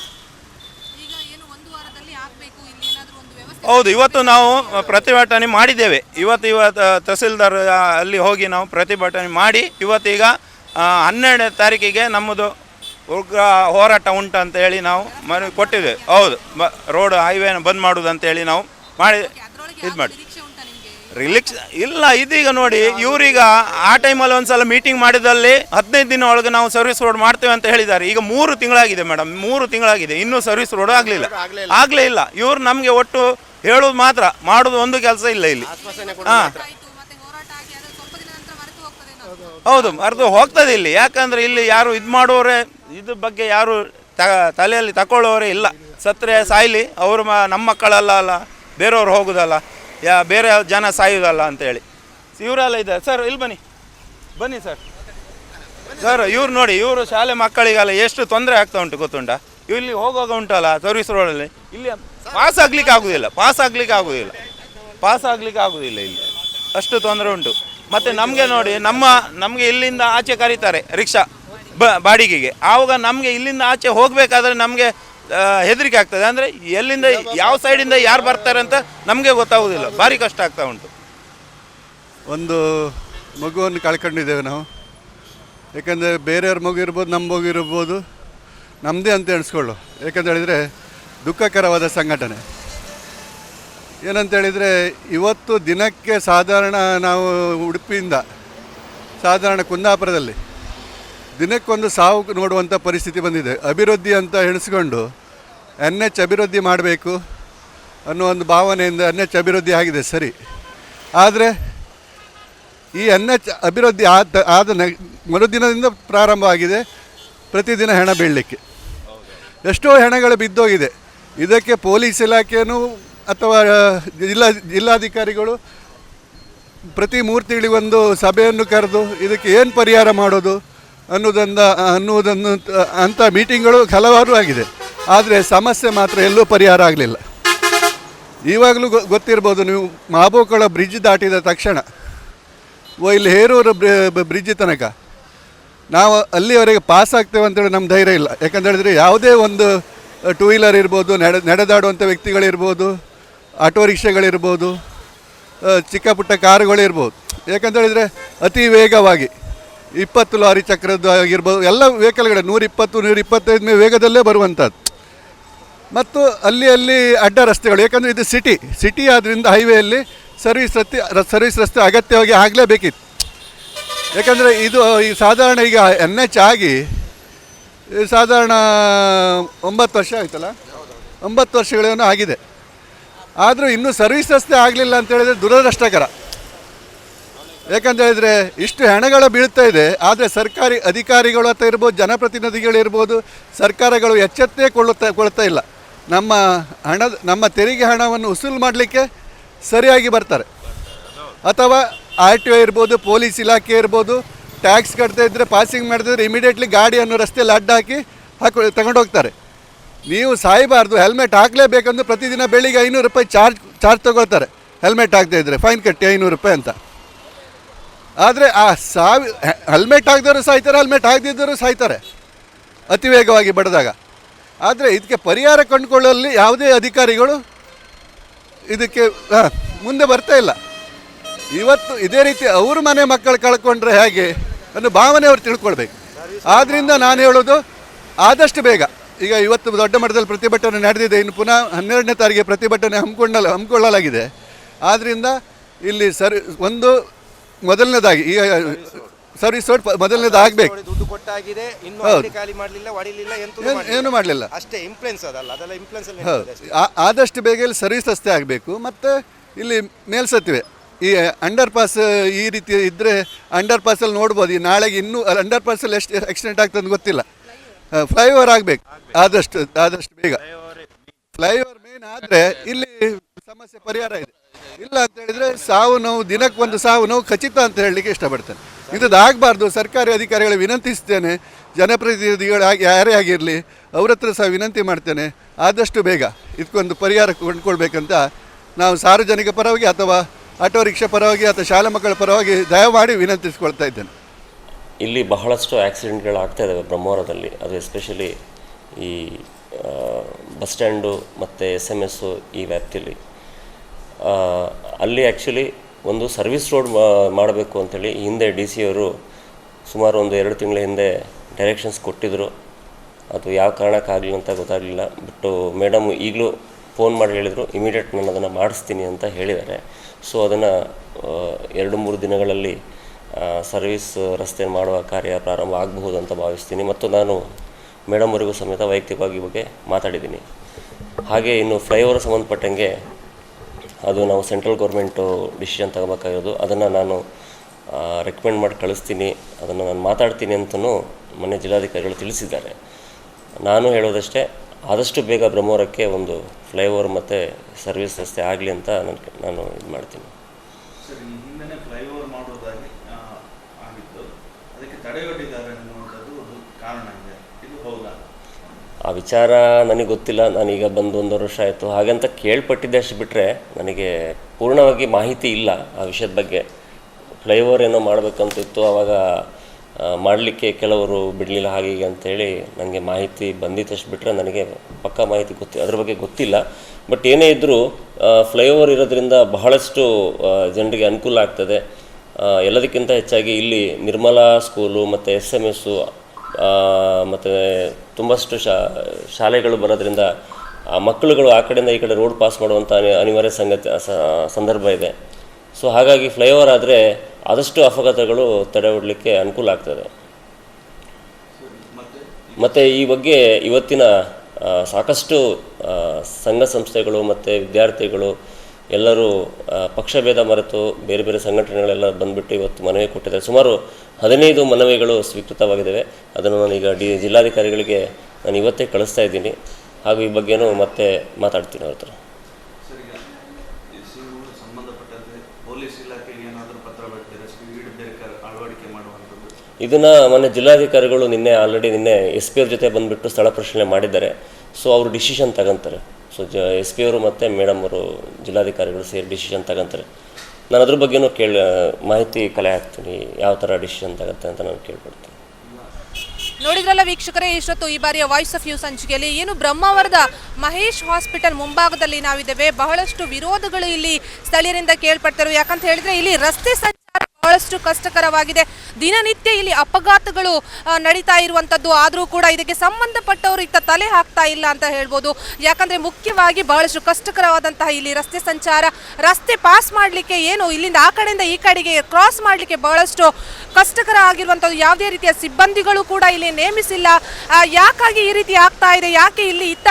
ಹೌದು ಇವತ್ತು ನಾವು ಪ್ರತಿಭಟನೆ ಮಾಡಿದ್ದೇವೆ. ಇವತ್ತು ಇವತ್ತು ತಹಸೀಲ್ದಾರ್ ಅಲ್ಲಿ ಹೋಗಿ ನಾವು ಪ್ರತಿಭಟನೆ ಮಾಡಿ ಇವತ್ತೀಗ ಹನ್ನೆರಡನೇ ತಾರೀಕಿಗೆ ನಮ್ಮದು ಉಗ್ರ ಹೋರಾಟ ಉಂಟಂತ ಅಂತ ಹೇಳಿ ನಾವು ಮನವಿ ಕೊಟ್ಟಿದ್ದೇವೆ. ಹೌದು ಬ ರೋಡ್ ಹೈವೇನ ಬಂದ್ ಮಾಡೋದಂತೇಳಿ ಅಂತೇಳಿ ನಾವು ಮಾಡಿ ಇದು ಮಾಡಿ. ರಿಲಿಕ್ಸ್ ಇಲ್ಲ ಇದೀಗ ನೋಡಿ ಇವರೀಗ ಆ ಟೈಮಲ್ಲಿ ಒಂದ್ಸಲ ಮೀಟಿಂಗ್ ಮಾಡಿದಲ್ಲಿ ಹದಿನೈದು ದಿನ ಒಳಗೆ ನಾವು ಸರ್ವಿಸ್ ರೋಡ್ ಮಾಡ್ತೇವೆ ಅಂತ ಹೇಳಿದ್ದಾರೆ. ಈಗ ಮೂರು ತಿಂಗಳಾಗಿದೆ ಮೇಡಮ್ ಮೂರು ತಿಂಗಳಾಗಿದೆ. ಇನ್ನೂ ಸರ್ವಿಸ್ ರೋಡ್ ಆಗಲಿಲ್ಲ. ಆಗಲೇ ಇಲ್ಲ. ಇವ್ರು ನಮಗೆ ಒಟ್ಟು ಹೇಳೋದು ಮಾತ್ರ ಮಾಡೋದು ಒಂದು ಕೆಲಸ ಇಲ್ಲ ಇಲ್ಲಿ. ಹಾಂ. ಆಯಿತು ಮತ್ತೆ ಹೋರಾಟ ಅದು ಸ್ವಲ್ಪ ದಿನ ನಂತರ ಮರೆತು ಹೋಗ್ತದೆ ನಾವು ಹೌದು ಅರ್ಧ ಹೋಗ್ತದೆ ಇಲ್ಲಿ. ಯಾಕಂದ್ರೆ ಇಲ್ಲಿ ಯಾರು ಇದು ಮಾಡೋರೆ ಇದ್ರ ಬಗ್ಗೆ ಯಾರು ತ ತಲೆಯಲ್ಲಿ ತಗೊಳ್ಳೋರೇ ಇಲ್ಲ. ಸತ್ರೆ ಸಾಯ್ಲಿ ಅವರು ಮ ನಮ್ಮ ಮಕ್ಕಳಲ್ಲ ಅಲ್ಲ. ಬೇರೆಯವ್ರು ಹೋಗೋದಲ್ಲ, ಯಾ ಬೇರೆ ಜನ ಸಾಯೋದಲ್ಲ ಅಂತೇಳಿ ಇವರೆಲ್ಲ ಇದ್ದಾರೆ. ಸರ್, ಇಲ್ಲಿ ಬನ್ನಿ. ಬನ್ನಿ ಸರ್. ಸರ್, ಇವ್ರು ನೋಡಿ, ಇವರು ಶಾಲೆ ಮಕ್ಕಳಿಗೆಲ್ಲ ಎಷ್ಟು ತೊಂದರೆ ಆಗ್ತಾ ಉಂಟು ಗೊತ್ತುಂಟ? ಇಲ್ಲಿ ಹೋಗುವಾಗ ಉಂಟಲ್ಲ ಸರ್ವಿಸ್ ರೋಡಲ್ಲಿ ಇಲ್ಲಿ ಪಾಸ್ ಆಗ್ಲಿಕ್ಕೆ ಆಗೋದಿಲ್ಲ ಪಾಸ್ ಆಗ್ಲಿಕ್ಕೆ ಆಗೋದಿಲ್ಲ. ಪಾಸ್ ಆಗ್ಲಿಕ್ಕೆ ಆಗೋದಿಲ್ಲ ಇಲ್ಲಿ. ಅಷ್ಟು ತೊಂದರೆ ಉಂಟು. ಮತ್ತೆ ನಮಗೆ ನೋಡಿ, ನಮ್ಮ, ನಮಗೆ ಇಲ್ಲಿಂದ ಆಚೆ ಕರೀತಾರೆ, ರಿಕ್ಷಾ ಬ, ಬಾಡಿಗೆಗೆ. ಆವಾಗ ನಮಗೆ ಇಲ್ಲಿಂದ ಆಚೆ ಹೋಗಬೇಕಾದ್ರೆ ನಮಗೆ ಹೆದರಿಕೆ ಆಗ್ತದೆ. ಅಂದರೆ ಎಲ್ಲಿಂದ ಯಾವ ಸೈಡಿಂದ ಯಾರು ಬರ್ತಾರೆ ಅಂತ ನಮಗೆ ಗೊತ್ತಾಗೋದಿಲ್ಲ. ಭಾರಿ ಕಷ್ಟ ಆಗ್ತಾ ಉಂಟು. ಒಂದು ಮಗುವನ್ನು ಕಳ್ಕೊಂಡಿದ್ದೇವೆ ನಾವು. ಯಾಕೆಂದರೆ ಬೇರೆಯವ್ರ ಮಗು ಇರ್ಬೋದು ನಮ್ಮ ಮಗು ಇರ್ಬೋದು. ನಮ್ಮದೇ ಅಂತ ಎಣಿಸ್ಕೊಳ್ಳು. ಯಾಕಂತ ಹೇಳಿದರೆ ದುಃಖಕರವಾದ ಸಂಘಟನೆ. ಏನಂತ ಹೇಳಿದರೆ ಇವತ್ತು ದಿನಕ್ಕೆ ಸಾಧಾರಣ ನಾವು ಉಡುಪಿಯಿಂದ ಸಾಧಾರಣ ಕುಂದಾಪುರದಲ್ಲಿ ದಿನಕ್ಕೊಂದು ಸಾವು ನೋಡುವಂಥ ಪರಿಸ್ಥಿತಿ ಬಂದಿದೆ. ಅಭಿವೃದ್ಧಿ ಅಂತ ಎಣಿಸ್ಕೊಂಡು ಎನ್ ಎಚ್ ಅಭಿವೃದ್ಧಿ ಮಾಡಬೇಕು ಅನ್ನೋ ಒಂದು ಭಾವನೆಯಿಂದ ಎನ್ ಎಚ್ ಅಭಿವೃದ್ಧಿ ಆಗಿದೆ ಸರಿ. ಆದರೆ ಈ ಎನ್ ಎಚ್ ಅಭಿವೃದ್ಧಿ ಆದ ಆದ ಮರುದಿನದಿಂದ ಪ್ರಾರಂಭ ಆಗಿದೆ ಪ್ರತಿದಿನ ಹೆಣ ಬೀಳಲಿಕ್ಕೆ. ಎಷ್ಟೋ ಹೆಣಗಳು ಬಿದ್ದೋಗಿದೆ. ಇದಕ್ಕೆ ಪೊಲೀಸ್ ಇಲಾಖೆಯೂ ಅಥವಾ ಜಿಲ್ಲಾ, ಜಿಲ್ಲಾಧಿಕಾರಿಗಳು ಪ್ರತಿ ಮೂರು ತಿಂಗಳಿಗೊಂದು ಸಭೆಯನ್ನು ಕರೆದು ಇದಕ್ಕೆ ಏನು ಪರಿಹಾರ ಮಾಡೋದು? ಅನ್ನೋದನ್ನ, ಅನ್ನುವುದನ್ನು ಅಂಥ ಮೀಟಿಂಗ್ಗಳು ಹಲವಾರು ಆಗಿದೆ. ಆದರೆ ಸಮಸ್ಯೆ ಮಾತ್ರ ಎಲ್ಲೂ ಪರಿಹಾರ ಆಗಲಿಲ್ಲ. ಇವಾಗಲೂ ಗೊತ್ತಿರ್ಬೋದು ನೀವು ಮಾಬೋಕಳ ಬ್ರಿಡ್ಜ್ ದಾಟಿದ ತಕ್ಷಣ ಓ ಇಲ್ಲಿ ಹೇರೂರು ಬ್ರಿಡ್ಜ್ ತನಕ. ನಾವು ಅಲ್ಲಿವರೆಗೆ ಪಾಸ್ ಆಗ್ತೇವೆ ಅಂತೇಳಿ ನಮ್ಮ ಧೈರ್ಯ ಇಲ್ಲ. ಯಾಕಂತ ಹೇಳಿದ್ರೆ ಯಾವುದೇ ಒಂದು ಟೂ ವೀಲರ್ ಇರ್ಬೋದು, ನಡೆ ನಡೆದಾಡುವಂಥ ವ್ಯಕ್ತಿಗಳಿರ್ಬೋದು, ಆಟೋ ರಿಕ್ಷಾಗಳಿರ್ಬೋದು ಚಿಕ್ಕ ಪುಟ್ಟ ಕಾರುಗಳಿರ್ಬೋದು. ಯಾಕಂತೇಳಿದರೆ ಅತಿ ವೇಗವಾಗಿ. ಇಪ್ಪತ್ತು ಲಾರಿ ಚಕ್ರದ್ದು ಆಗಿರ್ಬೋದು, ಎಲ್ಲ ವೆಹಿಕಲ್ಗಳ ನೂರ ಇಪ್ಪತ್ತು ನೂರ ಇಪ್ಪತ್ತೈದು ಮೇ ವೇಗದಲ್ಲೇ ಬರುವಂಥದ್ದು. ಮತ್ತು ಅಲ್ಲಿ ಅಲ್ಲಿ ಅಡ್ಡ ರಸ್ತೆಗಳು, ಯಾಕಂದರೆ ಇದು ಸಿಟಿ ಸಿಟಿ ಆದ್ದರಿಂದ ಹೈವೇಯಲ್ಲಿ ಸರ್ವಿಸ್ ರಸ್ತೆ ಸರ್ವಿಸ್ ರಸ್ತೆ ಅಗತ್ಯವಾಗಿ ಆಗಲೇಬೇಕಿತ್ತು. ಯಾಕಂದರೆ ಇದು, ಈ ಸಾಧಾರಣ ಈಗ ಎನ್ ಎಚ್ ಆಗಿ ಸಾಧಾರಣ ಒಂಬತ್ತು ವರ್ಷ ಆಯ್ತಲ್ಲ? ಒಂಬತ್ತು ವರ್ಷಗಳೇನೋ ಆಗಿದೆ. ಆದರೂ ಇನ್ನೂ ಸರ್ವಿಸ್ ರಸ್ತೆ ಆಗಲಿಲ್ಲ ಅಂತ ಹೇಳಿದ್ರೆ ದುರದೃಷ್ಟಕರ. ಯಾಕಂತ ಹೇಳಿದ್ರೆ ಇಷ್ಟು ಹೆಣಗಳ ಬೀಳ್ತಾ ಇದೆ, ಆದರೆ ಸರ್ಕಾರಿ ಅಧಿಕಾರಿಗಳು ಅಂತ ಇರ್ಬೋದು ಜನಪ್ರತಿನಿಧಿಗಳಿರ್ಬೋದು ಸರ್ಕಾರಗಳು ಎಚ್ಚೆತ್ತೇ ಕೊಳ್ಳುತ್ತಾ, ಕೊಳ್ತಾ ಇಲ್ಲ. ನಮ್ಮ ಹಣದ ನಮ್ಮ ತೆರಿಗೆ ಹಣವನ್ನು ವಸೂಲು ಮಾಡಲಿಕ್ಕೆ ಸರಿಯಾಗಿ ಬರ್ತಾರೆ. ಅಥವಾ ಆರ್ ಟಿ ಒ ಇರ್ಬೋದು, ಪೊಲೀಸ್ ಇಲಾಖೆ ಇರ್ಬೋದು, ಟ್ಯಾಕ್ಸ್ ಕಟ್ತಾ ಇದ್ದರೆ ಪಾಸಿಂಗ್ ಮಾಡಿದ್ರೆ ಇಮಿಡಿಯೇಟ್ಲಿ ಗಾಡಿಯನ್ನು ರಸ್ತೆಯಲ್ಲಿ ಅಡ್ಡಾಕಿ ಹಾಕಿ, ತಗೊಂಡೋಗ್ತಾರೆ. ನೀವು ಸಾಯಬಾರ್ದು, ಹೆಲ್ಮೆಟ್ ಹಾಕಲೇಬೇಕಂದು ಪ್ರತಿದಿನ ಬೆಳಿಗ್ಗೆ ಐನೂರು ರೂಪಾಯಿ ಚಾರ್ಜ್ ಚಾರ್ಜ್ ತಗೊಳ್ತಾರೆ. ಹೆಲ್ಮೆಟ್ ಹಾಕ್ತಾ ಇದ್ದರೆ ಫೈನ್ ಕಟ್ಟಿ ಐನೂರು ರೂಪಾಯಿ ಅಂತ. ಆದರೆ ಆ ಸಾವಿ ಹೆಲ್ಮೆಟ್ ಹಾಕಿದವರು ಸಾಯ್ತಾರೆ ಹೆಲ್ಮೆಟ್ ಹಾಕದಿದ್ದರೂ ಸಾಯ್ತಾರೆ. ಅತಿ ವೇಗವಾಗಿ ಬಡಿದಾಗ. ಆದರೆ ಇದಕ್ಕೆ ಪರಿಹಾರ ಕಂಡುಕೊಳ್ಳಲ್ಲಿ ಯಾವುದೇ ಅಧಿಕಾರಿಗಳು ಇದಕ್ಕೆ ಮುಂದೆ ಬರ್ತಾ ಇಲ್ಲ. ಇವತ್ತು ಇದೇ ರೀತಿ ಅವ್ರ ಮನೆ ಮಕ್ಕಳು ಕಳ್ಕೊಂಡ್ರೆ ಹೇಗೆ ಅನ್ನೋ ಭಾವನೆ ಅವ್ರು ತಿಳ್ಕೊಳ್ಬೇಕು. ಆದ್ದರಿಂದ ನಾನು ಹೇಳೋದು ಆದಷ್ಟು ಬೇಗ. ಈಗ ಇವತ್ತು ದೊಡ್ಡ ಮಟ್ಟದಲ್ಲಿ ಪ್ರತಿಭಟನೆ ನಡೆದಿದೆ. ಇನ್ನು ಪುನಃ ಹನ್ನೆರಡನೇ ತಾರೀಕಿಗೆ ಪ್ರತಿಭಟನೆ ಹಮ್ಮಿಕೊಂಡಲ್ಲ ಹಮ್ಮಿಕೊಳ್ಳಲಾಗಿದೆ. ಆದ್ದರಿಂದ ಇಲ್ಲಿ ಸರ್, ಒಂದು ಮೊದಲನೇದಾಗಿ ಈಗ ಸರ್ವಿಸ್ ರೋಡ್ ಮೊದಲನೇದು ಆಗಬೇಕು. ದುಡ್ಡು ಕೊಟ್ಟಾಗಿದೆ ಇನ್ನು ಹೌದು. ಅಂಗಡಿ ಖಾಲಿ ಮಾಡಲಿಲ್ಲ ಒಡಿಲಿಲ್ಲ ಎಂತೂ ಏನ್- ಏನು ಮಾಡಲಿಲ್ಲ. ಅಷ್ಟೇ ಇಂಪ್ಲೆನ್ಸ್ ಅದಲ್ಲ ಅದೆಲ್ಲ ಇಂಪ್ಲೆನ್ಸ್ ಅಲ್ಲಿ ಹೌದು. ನಡೀತದೆ ಅಷ್ಟೇ. ಆ- ಆದಷ್ಟು ಬೇಗ ಇಲ್ಲಿ ಸರ್ವಿಸ್ ರಸ್ತೆ ಆಗಬೇಕು ಮತ್ತು ಇಲ್ಲಿ ಮೇಲ್ಸತ್ವೆ ಈ ಅಂಡರ್ ಪಾಸ್ ಈ ರೀತಿ ಇದ್ದರೆ ಅಂಡರ್ ಪಾಸಲ್ಲಿ ನೋಡ್ಬೋದು ಈ ನಾಳೆಗೆ ಇನ್ನೂ ಅಂಡರ್ ಪಾಸಲ್ಲಿ ಎಷ್ಟು ಆಕ್ಸಿಡೆಂಟ್ ಆಗ್ತದೆ ಗೊತ್ತಿಲ್ಲ. ಫ್ಲೈಓವರ್ ಆಗಬೇಕು ಆದಷ್ಟು ಆದಷ್ಟು ಬೇಗ. ಫ್ಲೈಓವರ್ ಮೇನ್ ಆದರೆ ಇಲ್ಲಿ ಸಮಸ್ಯೆ ಪರಿಹಾರ ಇದೆ. ಇಲ್ಲ ಅಂತ ಹೇಳಿದ್ರೆ ಸಾವು ನೋವು, ದಿನಕ್ಕೆ ಒಂದು ಸಾವು ನೋವು ಖಚಿತ ಅಂತ ಹೇಳಲಿಕ್ಕೆ ಇಷ್ಟಪಡ್ತೇನೆ. ಇಂಥದ್ದು ಆಗಬಾರ್ದು, ಸರ್ಕಾರಿ ಅಧಿಕಾರಿಗಳು ವಿನಂತಿಸ್ತೇನೆ, ಜನಪ್ರತಿನಿಧಿಗಳು ಯಾರೇ ಆಗಿರಲಿ, ಅವ್ರ ಹತ್ರ ಸಹ ವಿನಂತಿ ಮಾಡ್ತೇನೆ, ಆದಷ್ಟು ಬೇಗ ಇದಕ್ಕೊಂದು ಪರಿಹಾರ ಕೊಂಡ್ಕೊಳ್ಬೇಕಂತ ನಾವು ಸಾರ್ವಜನಿಕ ಪರವಾಗಿ ಅಥವಾ ಆಟೋ ರಿಕ್ಷಾ ಪರವಾಗಿ ಅಥವಾ ಶಾಲಾ ಮಕ್ಕಳ ಪರವಾಗಿ ದಯಮಾಡಿ ವಿನಂತಿಸ್ಕೊಳ್ತಾ ಇದ್ದೇನೆ. ಇಲ್ಲಿ ಬಹಳಷ್ಟು ಆಕ್ಸಿಡೆಂಟ್ಗಳು ಆಗ್ತಾ ಇದ್ದಾವೆ ಬ್ರಹ್ಮೋರದಲ್ಲಿ. ಅದು ಎಸ್ಪೆಷಲಿ ಈ ಬಸ್ ಸ್ಟ್ಯಾಂಡು ಮತ್ತು ಎಸ್ ಎಂ ಎಸ್ಸು ಈ ವ್ಯಾಪ್ತಿಯಲ್ಲಿ. ಅಲ್ಲಿ ಆ್ಯಕ್ಚುಲಿ ಒಂದು ಸರ್ವಿಸ್ ರೋಡ್ ಮಾಡಬೇಕು ಅಂಥೇಳಿ ಹಿಂದೆ ಡಿ ಸಿ ಅವರು ಸುಮಾರು ಒಂದು ಎರಡು ತಿಂಗಳ ಹಿಂದೆ ಡೈರೆಕ್ಷನ್ಸ್ ಕೊಟ್ಟಿದ್ದರು ಅದು ಯಾವ ಕಾರಣಕ್ಕಾಗಲಿ ಅಂತ ಗೊತ್ತಾಗಲಿಲ್ಲ. ಬಟ್ ಮೇಡಮ್ ಈಗಲೂ ಫೋನ್ ಮಾಡಿ ಹೇಳಿದರು ಇಮಿಡಿಯೇಟ್ ನಾನು ಅದನ್ನು ಮಾಡಿಸ್ತೀನಿ ಅಂತ ಹೇಳಿದ್ದಾರೆ. ಸೊ ಅದನ್ನು ಎರಡು ಮೂರು ದಿನಗಳಲ್ಲಿ ಸರ್ವಿಸ್ ರಸ್ತೆ ಮಾಡುವ ಕಾರ್ಯ ಪ್ರಾರಂಭ ಆಗಬಹುದು ಅಂತ ಭಾವಿಸ್ತೀನಿ. ಮತ್ತು ನಾನು ಮೇಡಮ್ ಅವರಿಗೂ ಸಮೇತ ವೈಯಕ್ತಿಕವಾಗಿ ಬಗ್ಗೆ ಮಾತಾಡಿದ್ದೀನಿ. ಹಾಗೆ ಇನ್ನು ಫ್ಲೈಓವರ್ ಸಂಬಂಧಪಟ್ಟಂಗೆ ಅದು ನಾವು ಸೆಂಟ್ರಲ್ ಗೌರ್ಮೆಂಟು ಡಿಸಿಷನ್ ತಗೋಬೇಕಾಗಿರೋದು. ಅದನ್ನು ನಾನು ರೆಕಮೆಂಡ್ ಮಾಡಿ ಕಳಿಸ್ತೀನಿ. ಅದನ್ನು ನಾನು ಮಾತಾಡ್ತೀನಿ ಅಂತಲೂ ಮೊನ್ನೆ ಜಿಲ್ಲಾಧಿಕಾರಿಗಳು ತಿಳಿಸಿದ್ದಾರೆ. ನಾನು ಹೇಳೋದಷ್ಟೇ, ಆದಷ್ಟು ಬೇಗ ಬ್ರಹ್ಮವರಕ್ಕೆ ಒಂದು ಫ್ಲೈಓವರ್ ಮತ್ತು ಸರ್ವಿಸ್ ರಸ್ತೆ ಆಗಲಿ ಅಂತ ನಾನು ನಾನು ಇದು ಮಾಡ್ತೀನಿ. ಅದಕ್ಕೆ ತಡೆಗಟ್ಟಿದ್ದಾರೆ ಅನ್ನುವಂಥದ್ದು ಒಂದು ಕಾರಣ ಇದೆ. ಇದು ಹೌದಾ? ಆ ವಿಚಾರ ನನಗೆ ಗೊತ್ತಿಲ್ಲ. ನಾನೀಗ ಬಂದು ಒಂದೂವರೆ ವರ್ಷ ಆಯಿತು. ಹಾಗಂತ ಕೇಳ್ಪಟ್ಟಿದ್ದೆ ಅಷ್ಟು ಬಿಟ್ಟರೆ ನನಗೆ ಪೂರ್ಣವಾಗಿ ಮಾಹಿತಿ ಇಲ್ಲ ಆ ವಿಷಯದ ಬಗ್ಗೆ. ಫ್ಲೈಓವರ್ ಏನೋ ಮಾಡಬೇಕಂತಿತ್ತು ಆವಾಗ ಮಾಡಲಿಕ್ಕೆ ಕೆಲವರು ಬಿಡಲಿಲ್ಲ ಹಾಗೆ ಹೀಗೆ ಅಂತೇಳಿ ನನಗೆ ಮಾಹಿತಿ ಬಂದಿದ್ದಷ್ಟು ಬಿಟ್ಟರೆ ನನಗೆ ಪಕ್ಕಾ ಮಾಹಿತಿ ಗೊತ್ತಿ, ಅದ್ರ ಬಗ್ಗೆ ಗೊತ್ತಿಲ್ಲ. ಬಟ್ ಏನೇ ಇದ್ದರೂ ಫ್ಲೈಓವರ್ ಇರೋದ್ರಿಂದ ಬಹಳಷ್ಟು ಜನರಿಗೆ ಅನುಕೂಲ ಆಗ್ತದೆ. ಎಲ್ಲದಕ್ಕಿಂತ ಹೆಚ್ಚಾಗಿ ಇಲ್ಲಿ ನಿರ್ಮಲಾ ಸ್ಕೂಲು ಮತ್ತು ಎಸ್ ಎಂ ಎಸ್ಸು ಮತ್ತು ತುಂಬಷ್ಟು ಶಾ, ಶಾಲೆಗಳು ಬರೋದ್ರಿಂದ ಆ ಮಕ್ಕಳುಗಳು ಆ ಕಡೆಯಿಂದ ಈ ಕಡೆ ರೋಡ್ ಪಾಸ್ ಮಾಡುವಂಥ ಅನಿವಾರ್ಯ ಸಂಗತಿ ಸಂದರ್ಭ ಇದೆ. ಸೊ ಹಾಗಾಗಿ ಫ್ಲೈಓವರ್ ಆದರೆ ಆದಷ್ಟು ಅಪಘಾತಗಳು ತಡೆ ಹೊಡಲಿಕ್ಕೆ ಅನುಕೂಲ ಆಗ್ತದೆ. ಮತ್ತು ಈ ಬಗ್ಗೆ ಇವತ್ತಿನ ಸಾಕಷ್ಟು ಸಂಘ ಸಂಸ್ಥೆಗಳು ಮತ್ತು ವಿದ್ಯಾರ್ಥಿಗಳು ಎಲ್ಲರೂ ಪಕ್ಷಭೇದ ಮರೆತು ಬೇರೆ ಬೇರೆ ಸಂಘಟನೆಗಳೆಲ್ಲ ಬಂದುಬಿಟ್ಟು ಇವತ್ತು ಮನವಿ ಕೊಟ್ಟಿದ್ದಾರೆ. ಸುಮಾರು ಹದಿನೈದು ಮನವಿಗಳು ಸ್ವೀಕೃತವಾಗಿದ್ದಾವೆ. ಅದನ್ನು ನಾನೀಗ ಡಿ ಜಿಲ್ಲಾಧಿಕಾರಿಗಳಿಗೆ ನಾನು ಇವತ್ತೇ ಕಳಿಸ್ತಾ ಇದ್ದೀನಿ. ಹಾಗೂ ಈ ಬಗ್ಗೆನೂ ಮತ್ತೆ ಮಾತಾಡ್ತೀನಿ ಅವ್ರ ಹತ್ರ. ಇದನ್ನು ಮೊನ್ನೆ ಜಿಲ್ಲಾಧಿಕಾರಿಗಳು ನಿನ್ನೆ ಆಲ್ರೆಡಿ ನಿನ್ನೆ ಎಸ್ ಪಿ ಅವ್ರ ಜೊತೆ ಬಂದುಬಿಟ್ಟು ಸ್ಥಳ ಪರಿಶೀಲನೆ ಮಾಡಿದ್ದಾರೆ. ಸೊ ಅವರು ಡಿಸಿಷನ್ ತಗೊಂತಾರೆ. ಸೊ ಜ ಎಸ್ ಪಿ ಅವರು ಮತ್ತು ಮೇಡಮ್ ಅವರು ಜಿಲ್ಲಾಧಿಕಾರಿಗಳು ಸೇರಿ ಡಿಸಿಷನ್ ತಗೊಂತಾರೆ. ನಾನು ಅದ್ರ ಬಗ್ಗೆನೂ ಕೇಳ ಮಾಹಿತಿ ಕಲೆ ಹಾಕ್ತೀನಿ. ಯಾವ ಥರ ಡಿಸಿಷನ್ ತಗತ್ತೆ ಅಂತ ನಾನು ಕೇಳ್ಕೊಡ್ತೀನಿ. ನೋಡಿದ್ರಲ್ಲ ವೀಕ್ಷಕರೇ ಇಷ್ಟೊತ್ತು ಈ ಬಾರಿಯ ವಾಯ್ಸ್ ಆಫ್ ಯೂ ಸಂಚಿಕೆಯಲ್ಲಿ ಏನು ಬ್ರಹ್ಮಾವರದ ಮಹೇಶ್ ಹಾಸ್ಪಿಟಲ್ ಮುಂಭಾಗದಲ್ಲಿ ನಾವಿದ್ದೇವೆ. ಬಹಳಷ್ಟು ವಿರೋಧಗಳು ಇಲ್ಲಿ ಸ್ಥಳೀಯರಿಂದ ಕೇಳ್ಪಡ್ತಾರೆ ಯಾಕಂತ ಹೇಳಿದ್ರೆ ಇಲ್ಲಿ ರಸ್ತೆ ಸಂಚಾರ ಬಹಳಷ್ಟು ಕಷ್ಟಕರವಾಗಿದೆ. ದಿನನಿತ್ಯ ಇಲ್ಲಿ ಅಪಘಾತಗಳು ನಡೀತಾ ಇರುವಂತದ್ದು. ಆದರೂ ಕೂಡ ಇದಕ್ಕೆ ಸಂಬಂಧಪಟ್ಟವರು ಇತ್ತ ತಲೆ ಹಾಕ್ತಾ ಇಲ್ಲ ಅಂತ ಹೇಳ್ಬೋದು. ಯಾಕಂದ್ರೆ ಮುಖ್ಯವಾಗಿ ಬಹಳಷ್ಟು ಕಷ್ಟಕರವಾದಂತಹ ಇಲ್ಲಿ ರಸ್ತೆ ಸಂಚಾರ, ರಸ್ತೆ ಪಾಸ್ ಮಾಡಲಿಕ್ಕೆ ಏನು ಇಲ್ಲಿಂದ ಆ ಕಡೆಯಿಂದ ಈ ಕಡೆಗೆ ಕ್ರಾಸ್ ಮಾಡಲಿಕ್ಕೆ ಬಹಳಷ್ಟು ಕಷ್ಟಕರ ಆಗಿರುವಂಥದ್ದು ಯಾವುದೇ ರೀತಿಯ ಸಿಬ್ಬಂದಿಗಳು ಕೂಡ ಇಲ್ಲಿ ನೇಮಿಸಿಲ್ಲ. ಯಾಕಾಗಿ ಈ ರೀತಿ ಆಗ್ತಾ ಇದೆ? ಯಾಕೆ ಇಲ್ಲಿ ಇತ್ತ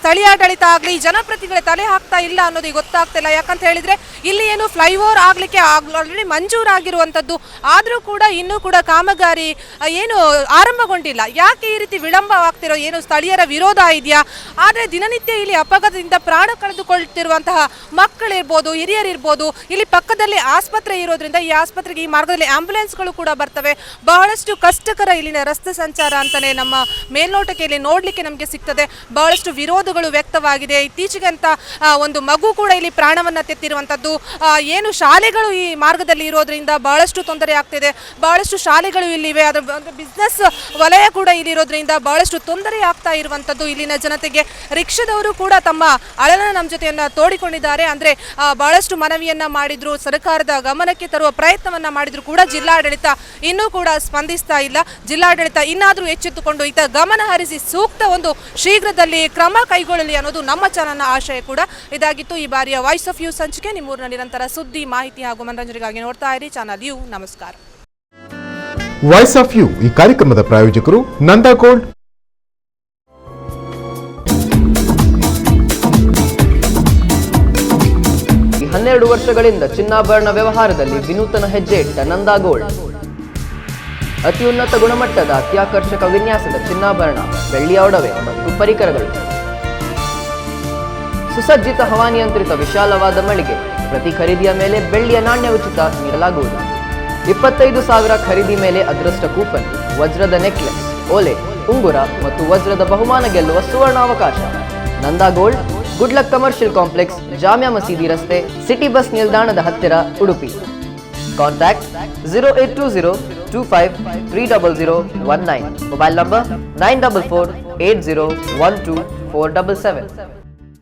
ಸ್ಥಳೀಯಾಡಳಿತ ಆಗಲಿ, ಜನಪ್ರತಿನಿಧಿಗಳ ತಲೆ ಹಾಕ್ತಾ ಇಲ್ಲ ಅನ್ನೋದು ಗೊತ್ತಾಗ್ತಿಲ್ಲ ಯಾಕಂತ ಹೇಳಿದ್ರೆ ಇಲ್ಲಿ ಏನು ಫ್ಲೈಓವರ್ ಆಗಲಿಕ್ಕೆ ಆಲ್ರೆಡಿ ಮಂಜೂರಾಗಿ ಆಗಿರುವಂಥದ್ದು. ಆದರೂ ಕೂಡ ಇನ್ನೂ ಕೂಡ ಕಾಮಗಾರಿ ಏನು ಆರಂಭಗೊಂಡಿಲ್ಲ. ಯಾಕೆ ಈ ರೀತಿ ವಿಳಂಬವಾಗ್ತಿರೋ ಏನು ಸ್ಥಳೀಯರ ವಿರೋಧ ಇದೆಯಾ? ಆದರೆ ದಿನನಿತ್ಯ ಇಲ್ಲಿ ಅಪಘಾತದಿಂದ ಪ್ರಾಣ ಕಳೆದುಕೊಳ್ತಿರುವಂತಹ ಮಕ್ಕಳಿರ್ಬೋದು ಹಿರಿಯರಿರ್ಬೋದು ಇಲ್ಲಿ ಪಕ್ಕದಲ್ಲಿ ಆಸ್ಪತ್ರೆ ಇರೋದ್ರಿಂದ ಈ ಆಸ್ಪತ್ರೆಗೆ ಈ ಮಾರ್ಗದಲ್ಲಿ ಆಂಬ್ಯುಲೆನ್ಸ್ಗಳು ಕೂಡ ಬರ್ತವೆ. ಬಹಳಷ್ಟು ಕಷ್ಟಕರ ಇಲ್ಲಿನ ರಸ್ತೆ ಸಂಚಾರ ಅಂತಲೇ ನಮ್ಮ ಮೇಲ್ನೋಟಕ್ಕೆ ಇಲ್ಲಿ ನೋಡಲಿಕ್ಕೆ ನಮಗೆ ಸಿಗ್ತದೆ. ಬಹಳಷ್ಟು ವಿರೋಧಗಳು ವ್ಯಕ್ತವಾಗಿದೆ. ಇತ್ತೀಚೆಗೆ ಅಂತ ಒಂದು ಮಗು ಕೂಡ ಇಲ್ಲಿ ಪ್ರಾಣವನ್ನು ತೆತ್ತಿರುವಂಥದ್ದು. ಏನು ಶಾಲೆಗಳು ಈ ಮಾರ್ಗದಲ್ಲಿ ಇರೋದ್ರಿಂದ ಬಹಳಷ್ಟು ತೊಂದರೆ ಆಗ್ತಿದೆ. ಬಹಳಷ್ಟು ಶಾಲೆಗಳು ಇಲ್ಲಿವೆ. ಅದರ ಒಂದು ಬಿಸ್ನೆಸ್ ವಲಯ ಕೂಡ ಇಲ್ಲಿರೋದ್ರಿಂದ ಬಹಳಷ್ಟು ತೊಂದರೆ ಆಗ್ತಾ ಇರುವಂಥದ್ದು ಇಲ್ಲಿನ ಜನತೆಗೆ. ರಿಕ್ಷಾದವರು ಕೂಡ ತಮ್ಮ ಅಳನ ನಮ್ಮ ಜೊತೆಯನ್ನು ತೋಡಿಕೊಂಡಿದ್ದಾರೆ. ಅಂದರೆ ಬಹಳಷ್ಟು ಮನವಿಯನ್ನು ಮಾಡಿದ್ರು. ಸರ್ಕಾರದ ಗಮನಕ್ಕೆ ತರುವ ಪ್ರಯತ್ನವನ್ನು ಮಾಡಿದ್ರು ಕೂಡ ಜಿಲ್ಲಾಡಳಿತ ಇನ್ನೂ ಕೂಡ ಸ್ಪಂದಿಸ್ತಾ ಇಲ್ಲ. ಜಿಲ್ಲಾಡಳಿತ ಇನ್ನಾದರೂ ಎಚ್ಚೆತ್ತುಕೊಂಡು ಈತ ಗಮನ ಹರಿಸಿ ಸೂಕ್ತ ಒಂದು ಶೀಘ್ರದಲ್ಲಿ ಕ್ರಮ ಕೈಗೊಳ್ಳಲಿ ಅನ್ನೋದು ನಮ್ಮ ಚಾನಲ್ನ ಆಶಯ ಕೂಡ. ಇದಾಗಿತ್ತು ಈ ಬಾರಿಯ ವಾಯ್ಸ್ ಆಫ್ ಯೂ ಸಂಚಿಕೆ. ನಿಮ್ಮೂರಿನ ನಿರಂತರ ಸುದ್ದಿ, ಮಾಹಿತಿ ಹಾಗೂ ಮನರಂಜನೆಗಾಗಿ ನೋಡ್ತಾ ಇರಿ. ಚಾನಲ್ ಯು ನಮಸ್ಕಾರ. ವಾಯ್ಸ್ ಆಫ್ ಯು ಈ ಕಾರ್ಯಕ್ರಮದ ಪ್ರಾಯೋಜಕರು ನಂದಾ ಗೋಲ್ಡ್ ಈ ಹನ್ನೆರಡು ವರ್ಷಗಳಿಂದ ಚಿನ್ನಾಭರಣ ವ್ಯವಹಾರದಲ್ಲಿ ವಿನೂತನ ಹೆಜ್ಜೆ ಇಟ್ಟ ನಂದಾ ಗೋಲ್ಡ್ ಅತ್ಯುನ್ನತ ಉನ್ನತ ಗುಣಮಟ್ಟದ ಅತ್ಯಾಕರ್ಷಕ ವಿನ್ಯಾಸದ ಚಿನ್ನಾಭರಣ ಬೆಳ್ಳಿಯ ಒಡವೆ ಮತ್ತು ಪರಿಕರಗಳು. ಸುಸಜ್ಜಿತ ಹವಾನಿಯಂತ್ರಿತ ವಿಶಾಲವಾದ ಮಳಿಗೆ ಪ್ರತಿ ಖರೀದಿಯ ಮೇಲೆ ಬೆಳ್ಳಿಯ ನಾಣ್ಯ ಉಚಿತ ನೀಡಲಾಗುವುದು. ಇಪ್ಪತ್ತೈದು ಸಾವಿರ ಖರೀದಿ ಮೇಲೆ ಅದೃಷ್ಟ ಕೂಪನ್, ವಜ್ರದ ನೆಕ್ಲೆಸ್, ಓಲೆ, ಉಂಗುರ ಮತ್ತು ವಜ್ರದ ಬಹುಮಾನ ಗೆಲ್ಲುವ ಸುವರ್ಣಾವಕಾಶ. Nanda gold, good luck commercial complex, Jamia Masjid ರಸ್ತೆ, ಸಿಟಿ ಬಸ್ ನಿಲ್ದಾಣದ ಹತ್ತಿರ Udupi. Contact zero eight two zero two five three double zero one nine. Mobile number nine double four eight zero one two four double seven.